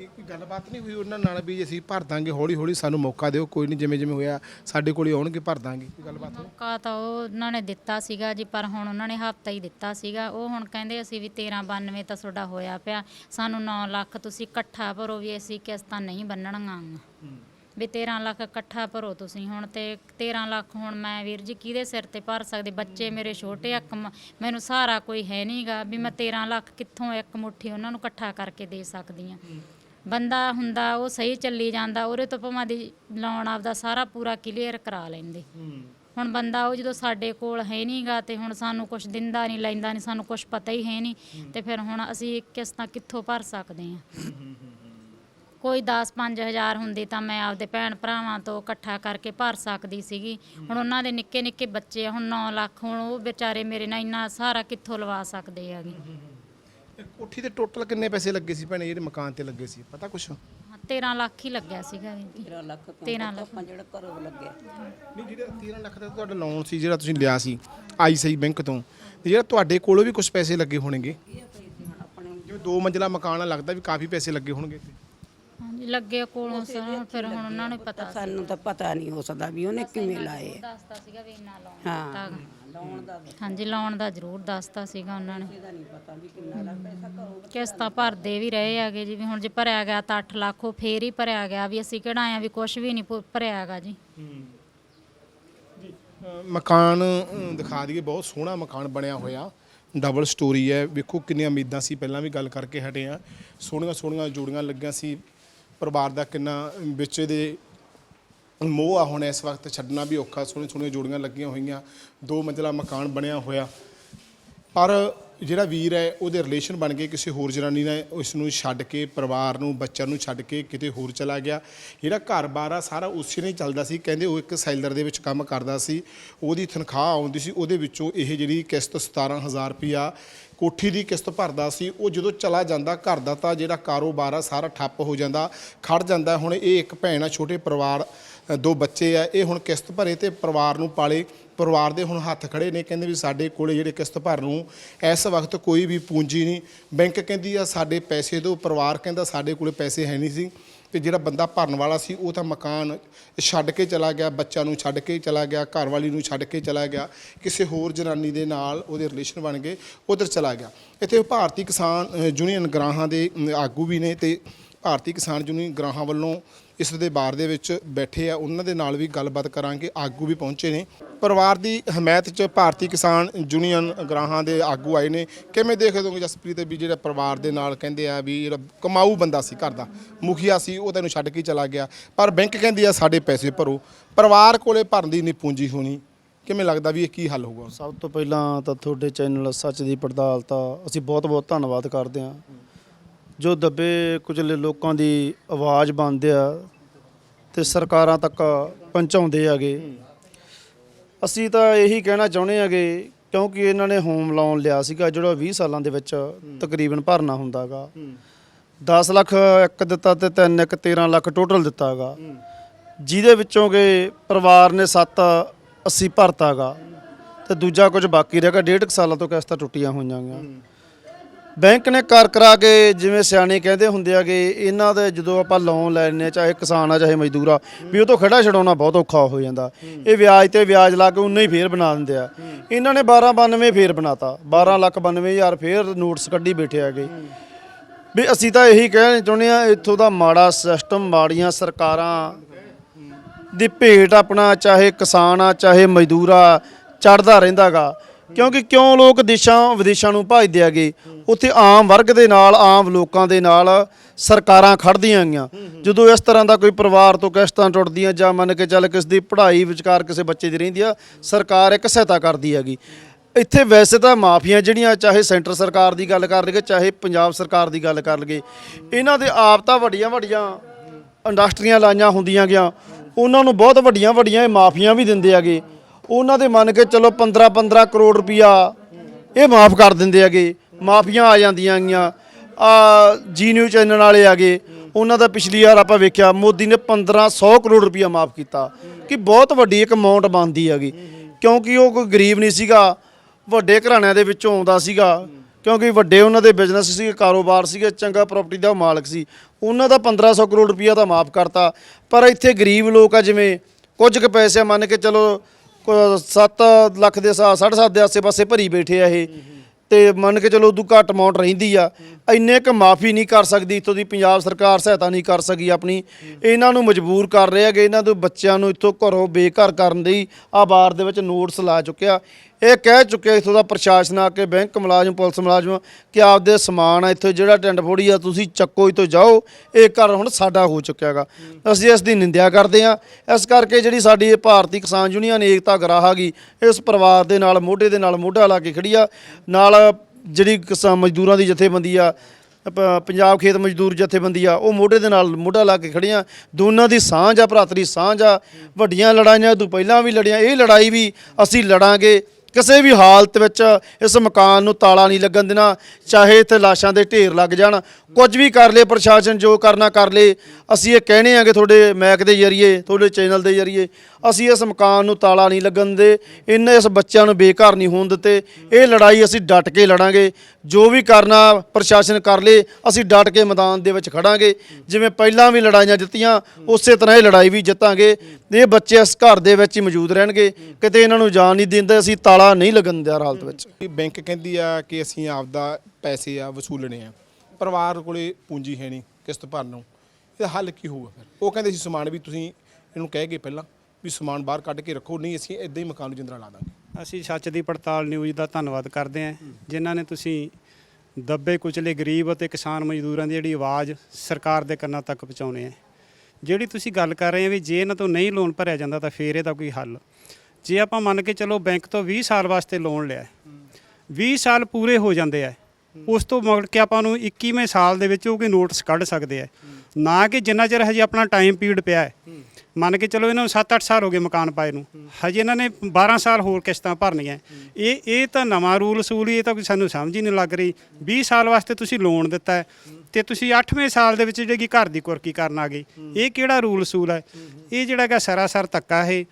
ਕੀ ਕੋਈ ਗੱਲਬਾਤ ਨਹੀਂ ਹੋਈ ਉਹਨਾਂ ਨਾਲ ਵੀ ਅਸੀਂ ਭਰ ਦਾਂਗੇ ਹੌਲੀ ਹੌਲੀ ਸਾਨੂੰ ਮੌਕਾ ਦਿਓ ਕੋਈ ਨਹੀਂ ਜਿਵੇਂ ਜਿਵੇਂ ਹੋਇਆ ਸਾਡੇ ਕੋਲੇ ਆਉਣਗੇ ਭਰ ਦਾਂਗੇ ਕੋਈ ਗੱਲਬਾਤ ਹੋਈ? ਮੌਕਾ ਤਾਂ ਉਹ ਉਹਨਾਂ ਨੇ ਦਿੱਤਾ ਸੀਗਾ ਜੀ ਪਰ ਹੁਣ ਉਹਨਾਂ ਨੇ ਹਫਤਾ ਹੀ ਦਿੱਤਾ ਸੀਗਾ। ਉਹ ਹੁਣ ਕਹਿੰਦੇ ਅਸੀਂ ਵੀ 1392 ਤਾਂ ਤੁਹਾਡਾ ਹੋਇਆ ਪਿਆ ਸਾਨੂੰ 9 ਲੱਖ ਤੁਸੀਂ ਇਕੱਠਾ ਭਰੋ ਵੀ ਅਸੀਂ ਕਿਸ਼ਤਾਂ ਨਹੀਂ ਬੰਨਣੀਆਂ ਵੀ 13 ਲੱਖ ਇਕੱਠਾ ਭਰੋ ਤੁਸੀਂ ਹੁਣ ਤੇ 13 ਲੱਖ ਹੁਣ ਮੈਂ ਵੀਰ ਜੀ ਕਿਹਦੇ ਸਿਰ ਤੇ ਭਰ ਸਕਦੇ? ਬੱਚੇ ਮੇਰੇ ਛੋਟੇ ਆ ਕਮ- ਮੈਨੂੰ ਸਹਾਰਾ ਕੋਈ ਹੈ ਨਹੀਂਗਾ ਵੀ ਮੈਂ 13 ਲੱਖ ਕਿੱਥੋਂ ਇੱਕ ਮੁੱਠੀ ਉਹਨਾਂ ਨੂੰ ਇਕੱਠਾ ਕਰਕੇ ਦੇ ਸਕਦੀ ਆ। ਬੰਦਾ ਹੁੰਦਾ ਉਹ ਸਹੀ ਚੱਲੀ ਜਾਂਦਾ ਉਹਦੇ ਤੋਂ ਭਾਵੇਂ ਦੀ ਲੋਨ ਆਪਦਾ ਸਾਰਾ ਪੂਰਾ ਕਲੀਅਰ ਕਰਾ ਲੈਂਦੇ। ਹੁਣ ਬੰਦਾ ਉਹ ਜਦੋਂ ਸਾਡੇ ਕੋਲ ਹੈ ਨਹੀਂਗਾ ਤੇ ਹੁਣ ਸਾਨੂੰ ਕੁਝ ਦਿੰਦਾ ਨਹੀਂ ਲੈਂਦਾ ਨਹੀਂ ਸਾਨੂੰ ਕੁਝ ਪਤਾ ਹੀ ਹੈ ਨਹੀਂ ਤੇ ਫਿਰ ਹੁਣ ਅਸੀਂ ਕਿਸ਼ਤਾਂ ਕਿੱਥੋਂ ਭਰ ਸਕਦੇ ਹਾਂ? ਕੋਈ 10-5000 ਹੁੰਦੀ ਤਾਂ ਮੈਂ ਆਪਦੇ ਭੈਣ ਭਰਾਵਾਂ ਤੋਂ ਇਕੱਠਾ ਕਰਕੇ ਭਰ ਸਕਦੀ ਸੀਗੀ। ਹੁਣ ਉਹਨਾਂ ਦੇ ਨਿੱਕੇ ਨਿੱਕੇ ਬੱਚੇ ਆ ਹੁਣ 9 ਲੱਖ ਹੁਣ ਉਹ ਵਿਚਾਰੇ ਮੇਰੇ ਨਾਲ ਇੰਨਾ ਸਹਾਰਾ ਕਿੱਥੋਂ ਲਵਾ ਸਕਦੇ ਹੈਗੇ? ਕੋਠੀ ਦੇ ਟੋਟਲ ਕਿੰਨੇ ਪੈਸੇ ਲੱਗੇ ਸੀ ਭੈਣੇ? ਜਿਹੜੇ ਮਕਾਨ ਤੇ ਲੱਗੇ ਸੀ। ਪਤਾ ਕੁਛ? ਹਾਂ, 13 ਲੱਖ ਹੀ ਲੱਗਿਆ ਸੀਗਾ ਵੀਰ ਜੀ। 13 ਲੱਖ 13 ਲੱਖ ਆਪਾਂ ਜਿਹੜਾ ਘਰੋਂ ਲੱਗਿਆ। ਨਹੀਂ ਜਿਹੜਾ 13 ਲੱਖ ਦਾ ਤੁਹਾਡਾ ਲੋਨ ਸੀ ਜਿਹੜਾ ਤੁਸੀਂ ਲਿਆ ਸੀ ਆਈਸੀਆਈ ਬੈਂਕ ਤੋਂ। ਤੇ ਜਿਹੜਾ ਤੁਹਾਡੇ ਕੋਲੋਂ ਵੀ ਕੁਝ ਪੈਸੇ ਲੱਗੇ ਹੋਣਗੇ? ਜਿਵੇਂ ਦੋ ਮੰਜ਼ਲਾ ਮਕਾਨ ਆ ਲੱਗਦਾ ਵੀ ਕਾਫੀ ਪੈਸੇ ਲੱਗੇ ਹੋਣਗੇ ਇੱਥੇ। ਹਾਂਜੀ ਲੱਗੇ ਕੋਲੋਂ ਸਨ ਫਿਰ ਹੁਣ ਉਹਨਾਂ ਨੂੰ ਪਤਾ ਸੀ ਸਾਨੂੰ ਤਾਂ ਪਤਾ ਨਹੀਂ ਹੋ ਸਕਦਾ ਵੀ ਉਹਨੇ ਕਿਵੇਂ ਲਾਏ ਆ। ਦੱਸਦਾ ਸੀਗਾ ਵੀ ਇੰਨਾ ਲੋਨ ਹਾਂ। ਦਿੱਤਾ ਲਾਉਣ ਦਾ ਹਾਂਜੀ ਲੋਨ ਦਾ ਜ਼ਰੂਰ ਦੱਸਤਾ ਸੀਗਾ ਉਹਨਾਂ ਨੇ। ਇਹਦਾ ਨਹੀਂ ਪਤਾ ਵੀ ਕਿੰਨਾ ਲੱਗ ਪੈਸਾ ਘਰੋਂ ਕਿਸ਼ਤਾਂ ਭਰਦੇ ਵੀ ਰਹੇ ਹੈਗੇ ਜੀ ਵੀ ਹੁਣ ਜੇ ਭਰਿਆ ਗਿਆ ਤਾਂ 8 ਲੱਖ ਉਹ ਫੇਰ ਹੀ ਭਰਿਆ ਗਿਆ ਵੀ ਅਸੀਂ ਕਿਹੜਾ ਆਇਆ ਵੀ ਕੁਝ ਵੀ ਨਹੀਂ ਭੁ- ਭਰਿਆ ਹੈਗਾ ਜੀ। ਅ, ਮਕਾਨ ਅ, ਦਿਖਾ ਦਈਏ ਬਹੁਤ ਸੋਹਣਾ ਮਕਾਨ ਬਣਿਆ ਹੋਇਆ। ਡਬਲ ਸਟੋਰੀ ਹੈ ਵੇਖੋ ਕਿੰਨੀਆਂ ਉਮੀਦਾਂ ਸੀ ਪਹਿਲਾਂ ਵੀ ਗੱਲ ਕਰਕੇ ਹਟੇ ਆ ਸੋਹਣੀਆਂ ਸੋਹਣੀਆਂ ਜੋੜੀਆਂ ਲੱਗੀਆਂ ਸੀ। ਪਰਿਵਾਰ ਦਾ ਕਿੰਨਾ ਵਿੱਚ ਦੇ ਮੋਹ ਆ ਹੁਣ ਇਸ ਵਕਤ ਛੱਡਣਾ ਵੀ ਔਖਾ ਸੋਹਣੀਆਂ ਸੋਹਣੀਆਂ ਜੋੜੀਆਂ ਲੱਗੀਆਂ ਹੋਈਆਂ, ਦੋ ਮੰਜ਼ਲਾ ਮਕਾਨ ਬਣਿਆ ਹੋਇਆ। ਪਰ ਜਿਹੜਾ ਵੀਰ ਹੈ, ਉਹਦੇ ਰਿਲੇਸ਼ਨ ਬਣ ਗਏ ਕਿਸੇ ਹੋਰ ਜਨਾਨੀ ਨੇ ਉਸ ਨੂੰ ਛੱਡ ਕੇ, ਪਰਿਵਾਰ ਨੂੰ, ਬੱਚਿਆਂ ਨੂੰ ਛੱਡ ਕੇ ਕਿਤੇ ਹੋਰ ਚਲਾ ਗਿਆ। ਜਿਹੜਾ ਘਰ-ਬਾਰ ਆ, ਸਾਰਾ ਉਸੇ ਨੇ ਚੱਲਦਾ ਸੀ। ਕਹਿੰਦੇ ਉਹ ਇੱਕ ਸੈਲਰ ਦੇ ਵਿੱਚ ਕੰਮ ਕਰਦਾ ਸੀ। ਉਹਦੀ ਤਨਖਾਹ ਆਉਂਦੀ ਸੀ। ਉਹਦੇ ਵਿੱਚੋਂ ਇਹ ਜਿਹੜੀ ਕਿਸ਼ਤ 17000 ਰੁਪਿਆ ਕੋਠੀ ਦੀ ਕਿਸ਼ਤ ਭਰਦਾ ਸੀ, ਉਹ ਜਦੋਂ ਚਲਾ ਜਾਂਦਾ, ਘਰ ਦਾ ਤਾਂ ਜਿਹੜਾ ਕਾਰੋਬਾਰ ਆ, ਸਾਰਾ ਠੱਪ ਹੋ ਜਾਂਦਾ, ਖੜ ਜਾਂਦਾ। ਹੁਣ ਇਹ ਇੱਕ ਭੈਣ ਆ, ਛੋਟੇ ਪਰਿਵਾਰ ਦੋ ਬੱਚੇ ਆ, ਇਹ ਹੁਣ ਕਿਸ਼ਤ ਭਰੇ ਤੇ ਪਰਿਵਾਰ ਨੂੰ ਪਾਲੇ। ਪਰਿਵਾਰ ਦੇ ਹੁਣ ਹੱਥ ਖੜੇ ਨੇ, ਕਹਿੰਦੇ ਵੀ ਸਾਡੇ ਕੋਲੇ ਜਿਹੜੇ ਕਿਸ਼ਤ ਭਰਨ ਨੂੰ ਇਸ ਵਕਤ ਕੋਈ ਵੀ ਪੂੰਜੀ ਨਹੀਂ। ਬੈਂਕ ਕਹਿੰਦੀ ਆ, ਸਾਡੇ ਪੈਸੇ ਦਿਓ, ਪਰਿਵਾਰ ਕਹਿੰਦਾ ਸਾਡੇ ਕੋਲੇ ਪੈਸੇ ਹੈ ਨਹੀਂ ਸੀ। ਤੇ ਜਿਹੜਾ ਬੰਦਾ ਭਰਨ ਵਾਲਾ ਸੀ, ਉਹ ਤਾਂ ਮਕਾਨ ਛੱਡ ਕੇ ਚਲਾ ਗਿਆ, ਬੱਚਿਆਂ ਨੂੰ ਛੱਡ ਕੇ ਚਲਾ ਗਿਆ, ਘਰਵਾਲੀ ਨੂੰ ਛੱਡ ਕੇ ਚਲਾ ਗਿਆ, ਕਿਸੇ ਹੋਰ ਜਨਾਨੀ ਦੇ ਨਾਲ ਉਹਦੇ ਰਿਲੇਸ਼ਨ ਬਣ ਗਏ, ਉਧਰ ਚਲਾ ਗਿਆ। ਇੱਥੇ ਭਾਰਤੀ ਕਿਸਾਨ ਯੂਨੀਅਨ ਗਰਾਹਾਂ ਦੇ ਆਗੂ ਵੀ ਨੇ ਤੇ ਭਾਰਤੀ ਕਿਸਾਨ ਯੂਨੀਅਨ ਗਰਾਹਾਂ ਵੱਲੋਂ ਇਸ ਦੇ ਬਾਰ ਦੇ ਵਿੱਚ ਬੈਠੇ ਆ, ਉਹਨਾਂ ਦੇ ਨਾਲ ਵੀ ਗੱਲਬਾਤ ਕਰਾਂਗੇ, ਆਗੂ ਵੀ ਪਹੁੰਚੇ ਨੇ। ਪਰਿਵਾਰ ਦੀ ਹਮਾਇਤ 'ਚ ਭਾਰਤੀ ਕਿਸਾਨ ਯੂਨੀਅਨ ਗ੍ਰਾਹਾਂ ਦੇ ਆਗੂ ਆਏ ਨੇ। ਕਿਵੇਂ ਦੇਖਦੇ ਹੋ ਜਸਪ੍ਰੀਤ ਵੀ ਜਿਹੜਾ ਪਰਿਵਾਰ ਦੇ ਨਾਲ ਕਹਿੰਦੇ ਆ ਵੀ ਜਿਹੜਾ ਕਮਾਊ ਬੰਦਾ ਸੀ ਘਰ ਦਾ, ਮੁਖੀਆ ਸੀ, ਉਹ ਤੈਨੂੰ ਛੱਡ ਕੇ ਚਲਾ ਗਿਆ। ਪਰ ਬੈਂਕ ਕਹਿੰਦੀ ਆ, ਸਾਡੇ ਪੈਸੇ ਭਰੋ। ਪਰਿਵਾਰ ਕੋਲੇ ਭਰਨ ਦੀ ਨਹੀਂ ਪੂੰਜੀ ਹੋਣੀ। ਕਿਵੇਂ ਲੱਗਦਾ ਵੀ ਇਹ ਕੀ ਹੱਲ ਹੋਊਗਾ? ਸਭ ਤੋਂ ਪਹਿਲਾਂ ਤਾਂ ਤੁਹਾਡੇ ਚੈਨਲ ਸੱਚ ਦੀ ਪੜਤਾਲ ਦਾ ਅਸੀਂ ਬਹੁਤ ਬਹੁਤ ਧੰਨਵਾਦ ਕਰਦੇ ਹਾਂ। ਜੋ ਦੱਬੇ ਕੁਚਲੇ ਲੋਕਾਂ ਦੀ ਆਵਾਜ਼ ਬਣਦੇ ਆ ਤੇ ਸਰਕਾਰਾਂ ਤੱਕ ਪਹੁੰਚਾਉਂਦੇ ਆਗੇ ਅਸੀਂ ਤਾਂ ਇਹੀ ਕਹਿਣਾ ਚਾਹੁੰਦੇ ਆਗੇ ਕਿਉਂਕਿ ਇਹਨਾਂ ਨੇ ਹੋਮ ਲੋਨ ਲਿਆ ਸੀਗਾ, ਜਿਹੜਾ 20 ਸਾਲਾਂ ਦੇ ਵਿੱਚ ਤਕਰੀਬਨ ਭਰਨਾ ਹੁੰਦਾਗਾ 10 ਲੱਖ ਇੱਕ ਦਿੱਤਾ ਤੇ ਤਿੰਨ ਇੱਕ 13 ਲੱਖ ਟੋਟਲ ਦਿੱਤਾਗਾ ਜਿਹਦੇ ਵਿੱਚੋਂ ਕਿ ਪਰਿਵਾਰ ਨੇ 7 80 ਭਰਤਾਗਾ ਤੇ ਦੂਜਾ ਕੁਝ ਬਾਕੀ ਰਹਿ ਗਿਆ, ਡੇਢ ਕੁ ਸਾਲਾਂ ਤੋਂ ਕਿਸ਼ਤਾਂ ਟੁੱਟੀਆਂ ਹੋਈਆਂ ਗੀਆਂ ਬੈਂਕ ਨੇ ਕਰ ਕਰਾ ਕੇ ਜਿਵੇਂ ਸਿਆਣੇ ਕਹਿੰਦੇ ਹੁੰਦੇ ਆਗੇ ਇਹਨਾਂ ਦੇ ਜਦੋਂ ਆਪਾਂ ਲੋਨ ਲੈਣੇ ਆ ਚਾਹੇ ਕਿਸਾਨ ਆ, ਚਾਹੇ ਮਜ਼ਦੂਰ ਆ, ਵੀ ਉਹ ਤੋਂ ਖੜਾ ਛਡਾਉਣਾ ਬਹੁਤ ਔਖਾ ਹੋ ਜਾਂਦਾ। ਇਹ ਵਿਆਜ ਤੇ ਵਿਆਜ ਲਾ ਕੇ ਉਨਾ ਹੀ ਫੇਰ ਬਣਾ ਦਿੰਦੇ ਆ। ਇਹਨਾਂ ਨੇ 1292 ਫੇਰ ਬਣਾਤਾ। 12 ਲੱਖ 92 ਹਜ਼ਾਰ ਫੇਰ ਨੋਟਸ ਕੱਢੀ ਬੈਠੇ ਆਗੇ ਵੀ ਅਸੀਂ ਤਾਂ ਇਹੀ ਕਹਿਣਾ ਚਾਹੁੰਦੇ ਆ, ਇੱਥੋਂ ਦਾ ਮਾੜਾ ਸਿਸਟਮ ਮਾੜੀਆਂ ਸਰਕਾਰਾਂ ਦੀ ਭੇਟ ਆਪਣਾ, ਚਾਹੇ ਕਿਸਾਨ ਆ, ਚਾਹੇ ਮਜ਼ਦੂਰ ਆ ਚੜਦਾ ਰਹਿੰਦਾਗਾ। ਕਿਉਂਕਿ ਕਿਉਂ ਲੋਕ ਦੇਸ਼ਾਂ ਵਿਦੇਸ਼ਾਂ ਨੂੰ ਭਜਦੇ ਆਗੇ ਉੱਥੇ ਆਮ ਵਰਗ ਦੇ ਨਾਲ ਆਮ ਲੋਕਾਂ ਦੇ ਨਾਲ ਸਰਕਾਰਾਂ ਖੜਦੀਆਂ ਗਈਆਂ ਜਦੋਂ ਇਸ ਤਰ੍ਹਾਂ ਦਾ ਕੋਈ ਪਰਿਵਾਰ ਤੋਂ ਕਿਸ਼ਤਾਂ ਟੁੱਟਦੀਆਂ ਜਾਂ ਮੰਨ ਕੇ ਚੱਲ ਕਿਸ ਦੀ ਪੜ੍ਹਾਈ ਵਿਚਕਾਰ ਕਿਸੇ ਬੱਚੇ ਦੀ ਰਹਿੰਦੀ ਆ ਸਰਕਾਰ ਇੱਕ ਸਹਾਇਤਾ ਕਰਦੀ ਹੈਗੀ। ਇੱਥੇ ਵੈਸੇ ਤਾਂ ਮਾਫੀਆਂ ਜਿਹੜੀਆਂ ਚਾਹੇ ਸੈਂਟਰ ਸਰਕਾਰ ਦੀ ਗੱਲ ਕਰ ਲਈਏ ਚਾਹੇ ਪੰਜਾਬ ਸਰਕਾਰ ਦੀ ਗੱਲ ਕਰ ਲਈਏ ਇਹਨਾਂ ਦੇ ਆਪ ਤਾਂ ਵੱਡੀਆਂ ਵੱਡੀਆਂ ਇੰਡਸਟਰੀਆਂ ਲਾਈਆਂ ਹੁੰਦੀਆਂ ਗਿਆ ਉਹਨਾਂ ਨੂੰ ਬਹੁਤ ਵੱਡੀਆਂ ਵੱਡੀਆਂ ਇਹ ਮਾਫੀਆਂ ਵੀ ਦਿੰਦੇ ਹੈਗੇ। ਉਹਨਾਂ ਦੇ ਮੰਨ ਕੇ ਚਲੋ 15 15 ਕਰੋੜ ਰੁਪਇਆ ਇਹ ਮਾਫ ਕਰ ਦਿੰਦੇ ਹੈਗੇ। ਮਾਫੀਆਂ ਆ ਜਾਂਦੀਆਂ ਗੀਆਂ ਆ ਜੀ ਨਿਊ ਚੈਨਲ ਵਾਲੇ ਆਗੇ ਉਹਨਾਂ ਦਾ ਪਿਛਲੀ ਵਾਰ ਆਪਾਂ ਵੇਖਿਆ, ਮੋਦੀ ਨੇ 1500 ਕਰੋੜ ਰੁਪਇਆ ਮਾਫ ਕੀਤਾ। ਕਿ ਬਹੁਤ ਵੱਡੀ ਇੱਕ ਅਮਾਉਂਟ ਬਣਦੀ ਹੈਗੀ। ਕਿਉਂਕਿ ਉਹ ਕੋਈ ਗਰੀਬ ਨਹੀਂ ਸੀਗਾ। ਵੱਡੇ ਘਰਾਣਿਆਂ ਦੇ ਵਿੱਚੋਂ ਆਉਂਦਾ ਸੀਗਾ। ਕਿਉਂਕਿ ਵੱਡੇ ਉਹਨਾਂ ਦੇ ਬਿਜ਼ਨਸ ਸੀ ਕਾਰੋਬਾਰ ਸੀਗੇ, ਚੰਗਾ ਪ੍ਰਾਪਰਟੀ ਦਾ ਉਹ ਮਾਲਕ ਸੀ। ਉਹਨਾਂ ਦਾ 1500 ਕਰੋੜ ਰੁਪਈਆ ਤਾਂ ਮਾਫ ਕਰਤਾ। ਪਰ ਇੱਥੇ ਗਰੀਬ ਲੋਕ ਆ ਜਿਵੇਂ, ਕੁਝ ਕੁ ਪੈਸੇ ਮੰਨ ਕੇ ਚਲੋ 7 ਲੱਖ ਦੇ ਸਾਢੇ ਸੱਤ ਦੇ ਆਸੇ-ਪਾਸੇ ਭਰੀ ਬੈਠੇ ਆ ਇਹ। ਤੇ ਮੰਨ ਕੇ ਚਲੋ ਉਦੋਂ ਘੱਟ ਅਮਾਉਂਟ ਰਹਿੰਦੀ ਆ। ਇੰਨੇ ਕ ਮਾਫੀ ਨਹੀਂ ਕਰ ਸਕਦੀ, ਇੱਥੋਂ ਦੀ ਪੰਜਾਬ ਸਰਕਾਰ ਸਹਾਇਤਾ ਨਹੀਂ ਕਰ ਸਕੀ ਆਪਣੀ। ਇਹਨਾਂ ਨੂੰ ਮਜਬੂਰ ਕਰ ਰਹੇ ਹੈਗੇ, ਇਹਨਾਂ ਦੇ ਬੱਚਿਆਂ ਨੂੰ ਇੱਥੋਂ ਘਰੋਂ ਬੇਘਰ ਕਰਨ ਲਈ ਆ ਬਾਰ ਦੇ ਵਿੱਚ ਨੋਟਿਸ ਲਾ ਚੁੱਕਿਆ। ਇਹ ਕਹਿ ਚੁੱਕਿਆ ਇੱਥੋਂ ਦਾ ਪ੍ਰਸ਼ਾਸਨ ਆ ਕੇ ਬੈਂਕ ਮੁਲਾਜ਼ਮ, ਪੁਲਿਸ ਮੁਲਾਜ਼ਮ ਕਿ ਆਪਦੇ ਸਮਾਨ ਆ, ਇੱਥੋਂ ਜਿਹੜਾ ਟੈਂਡ ਫੋੜੀ ਆ, ਤੁਸੀਂ ਚੱਕੋ ਇੱਥੋਂ ਜਾਓ, ਇਹ ਘਰ ਹੁਣ ਸਾਡਾ ਹੋ ਚੁੱਕਿਆਗਾ ਅਸੀਂ ਇਸ ਦੀ ਨਿੰਦਿਆ ਕਰਦੇ ਆ ਇਸ ਕਰਕੇ ਜਿਹੜੀ ਸਾਡੀ ਇਹ ਭਾਰਤੀ ਕਿਸਾਨ ਯੂਨੀਅਨ ਏਕਤਾ ਗਰਾਹਾਗੀ ਇਸ ਪਰਿਵਾਰ ਦੇ ਨਾਲ, ਮੋਢੇ ਦੇ ਨਾਲ ਮੋਢਾ ਲਾ ਕੇ ਖੜੀ ਆ। ਨਾਲ ਜਿਹੜੀ ਕਿਸਾਨ ਮਜ਼ਦੂਰਾਂ ਦੀ ਜਥੇਬੰਦੀ ਆ ਪ- ਪੰਜਾਬ ਖੇਤ ਮਜ਼ਦੂਰ ਜਥੇਬੰਦੀ ਆ, ਉਹ ਮੋਢੇ ਦੇ ਨਾਲ ਮੋਢਾ ਲਾ ਕੇ ਖੜੀਆਂ ਦੋਨਾਂ ਦੀ ਸਾਂਝ ਆ, ਭਰਾਤਰੀ ਸਾਂਝ ਆ। ਵੱਡੀਆਂ ਲੜਾਈਆਂ ਤੋਂ ਪਹਿਲਾਂ ਵੀ ਲੜੀਆਂ, ਇਹ ਲੜਾਈ ਵੀ ਅਸੀਂ ਲੜਾਂਗੇ। ਕਿਸੇ ਵੀ ਹਾਲਤ ਵਿੱਚ ਇਸ ਮਕਾਨ ਨੂੰ ਤਾਲਾ ਨਹੀਂ ਲੱਗਣ ਦੇਣਾ, ਚਾਹੇ ਇੱਥੇ ਲਾਸ਼ਾਂ ਦੇ ਢੇਰ ਲੱਗ ਜਾਣ, ਕੁਝ ਵੀ ਕਰ ਲੇ ਪ੍ਰਸ਼ਾਸਨ ਜੋ ਕਰਨਾ ਕਰ ਲੇ ਅਸੀਂ ਇਹ ਕਹਿਣੇ ਆਂਗੇ ਤੁਹਾਡੇ ਮੈਕ ਦੇ ਜ਼ਰੀਏ, ਤੁਹਾਡੇ ਚੈਨਲ ਦੇ ਜ਼ਰੀਏ, ਅਸੀਂ ਇਸ ਮਕਾਨ ਨੂੰ ਤਾਲਾ ਨਹੀਂ ਲੱਗਣ ਦੇ ਇਹਨੇ ਇਸ ਬੱਚਿਆਂ ਨੂੰ ਬੇਘਰ ਨਹੀਂ ਹੋਣ ਦਿੱਤੇ, ਇਹ ਲੜਾਈ ਅਸੀਂ ਡਟ ਕੇ ਲੜਾਂਗੇ, ਜੋ ਵੀ ਕਰਨਾ ਪ੍ਰਸ਼ਾਸਨ ਕਰ ਲੇ ਅਸੀਂ ਡਟ ਕੇ ਮੈਦਾਨ ਦੇ ਵਿੱਚ ਖੜਾਂਗੇ, ਜਿਵੇਂ ਪਹਿਲਾਂ ਵੀ ਲੜਾਈਆਂ ਜਿੱਤੀਆਂ, ਉਸੇ ਤਰ੍ਹਾਂ ਇਹ ਲੜਾਈ ਵੀ ਜਿੱਤਾਂਗੇ, ਇਹ ਬੱਚੇ ਇਸ ਘਰ ਦੇ ਵਿੱਚ ਹੀ ਮੌਜੂਦ ਰਹਿਣਗੇ, ਕਿਤੇ ਇਹਨਾਂ ਨੂੰ ਜਾਣ ਨਹੀਂ ਦਿੰਦੇ, ਅਸੀਂ ਤਾਲਾ ਨਹੀਂ ਲੱਗਣ ਦਿਆ ਹਾਲਤ ਵਿੱਚ। ਇਹ ਬੈਂਕ ਕਹਿੰਦੀ ਆ ਕਿ ਅਸੀਂ ਆਪਦਾ ਪੈਸੇ ਆ ਵਸੂਲਣੇ ਆ। ਪਰਿਵਾਰ ਕੋਲੇ ਪੂੰਜੀ ਹੈ ਨਹੀਂ ਕਿਸ਼ਤ ਭਰਨ ਨੂੰ। ਇਹਦਾ ਹੱਲ ਕੀ ਹੋਊਗਾ ਫਿਰ? ਉਹ ਕਹਿੰਦੇ ਸੀ ਸਮਾਨ ਵੀ ਤੁਸੀਂ ਇਹਨੂੰ ਕਹਿ ਗਏ ਪਹਿਲਾਂ ਵੀ ਸਮਾਨ ਬਾਹਰ ਕੱਢ ਕੇ ਰੱਖੋ ਨਹੀਂ ਅਸੀਂ ਇਦਾਂ ਹੀ ਮਕਾਨ ਨੂੰ ਜਿੰਦਰਾ ਲਾ ਦਾਂਗੇ। ਅਸੀਂ ਸੱਚ ਦੀ ਪੜਤਾਲ ਨਿਊਜ਼ ਦਾ ਧੰਨਵਾਦ ਕਰਦੇ ਹਾਂ ਜਿਨ੍ਹਾਂ ਨੇ ਤੁਸੀਂ ਦੱਬੇ ਕੁਚਲੇ ਗਰੀਬ ਅਤੇ ਕਿਸਾਨ ਮਜ਼ਦੂਰਾਂ ਦੀ ਜਿਹੜੀ ਆਵਾਜ਼ ਸਰਕਾਰ ਦੇ ਕੰਨਾਂ ਤੱਕ ਪਹੁੰਚਾਉਣੇ ਹੈ। ਜਿਹੜੀ ਤੁਸੀਂ ਗੱਲ ਕਰ ਰਹੇ ਹੋ ਵੀ ਜੇ ਇਹਨਾਂ ਤੋਂ ਨਹੀਂ ਲੋਨ ਭਰਿਆ ਜਾਂਦਾ ਤਾਂ ਫੇਰ ਇਹਦਾ ਕੋਈ ਹੱਲ। ਜੇ ਆਪਾਂ ਮੰਨ ਕੇ ਚਲੋ ਬੈਂਕ ਤੋਂ 20 ਸਾਲ ਵਾਸਤੇ ਲੋਨ ਲਿਆ ਹੈ, 20 ਸਾਲ ਪੂਰੇ ਹੋ ਜਾਂਦੇ ਆ ਉਸ ਤੋਂ ਮਗਰ ਕੇ ਆਪਾਂ ਨੂੰ 21ਵੇਂ ਸਾਲ ਦੇ ਵਿੱਚ ਉਹ ਕੋਈ ਨੋਟਿਸ ਕੱਢ ਸਕਦੇ ਆ। ਨਾ ਕਿ ਜਿੰਨਾ ਚਿਰ ਹਜੇ ਆਪਣਾ ਟਾਈਮ ਪੀਰੀਅਡ ਪਿਆ ਹੈ। ਮੰਨ ਕੇ ਚਲੋ ਇਹਨਾਂ ਨੂੰ 7-8 ਸਾਲ ਹੋ ਗਏ ਮਕਾਨ ਪਾਏ ਨੂੰ। ਹਜੇ ਇਹਨਾਂ ਨੇ 12 ਸਾਲ ਹੋਰ ਕਿਸ਼ਤਾਂ ਭਰਨੀਆਂ ਇਹ ਇਹ ਤਾਂ ਨਵਾਂ ਰੂਲ ਅਸੂਲ ਹੀ ਇਹ ਤਾਂ ਸਾਨੂੰ ਸਮਝ ਹੀ ਨਹੀਂ ਲੱਗ ਰਹੀ। 20 ਸਾਲ ਵਾਸਤੇ ਤੁਸੀਂ ਲੋਨ ਦਿੱਤਾ ਹੈ ਤੇ ਤੁਸੀਂ 8ਵੇਂ ਸਾਲ ਦੇ ਵਿੱਚ ਜਿਹੜੀ ਘਰ ਦੀ ਕੁਰਕੀ ਕਰਨ ਆ ਗਈ ਇਹ ਕਿਹੜਾ ਰੂਲ ਅਸੂਲ ਹੈ? ਇਹ ਜਿਹੜਾ ਹੈਗਾ ਸਰਾਸਰ ਧੱਕਾ ਹੈ।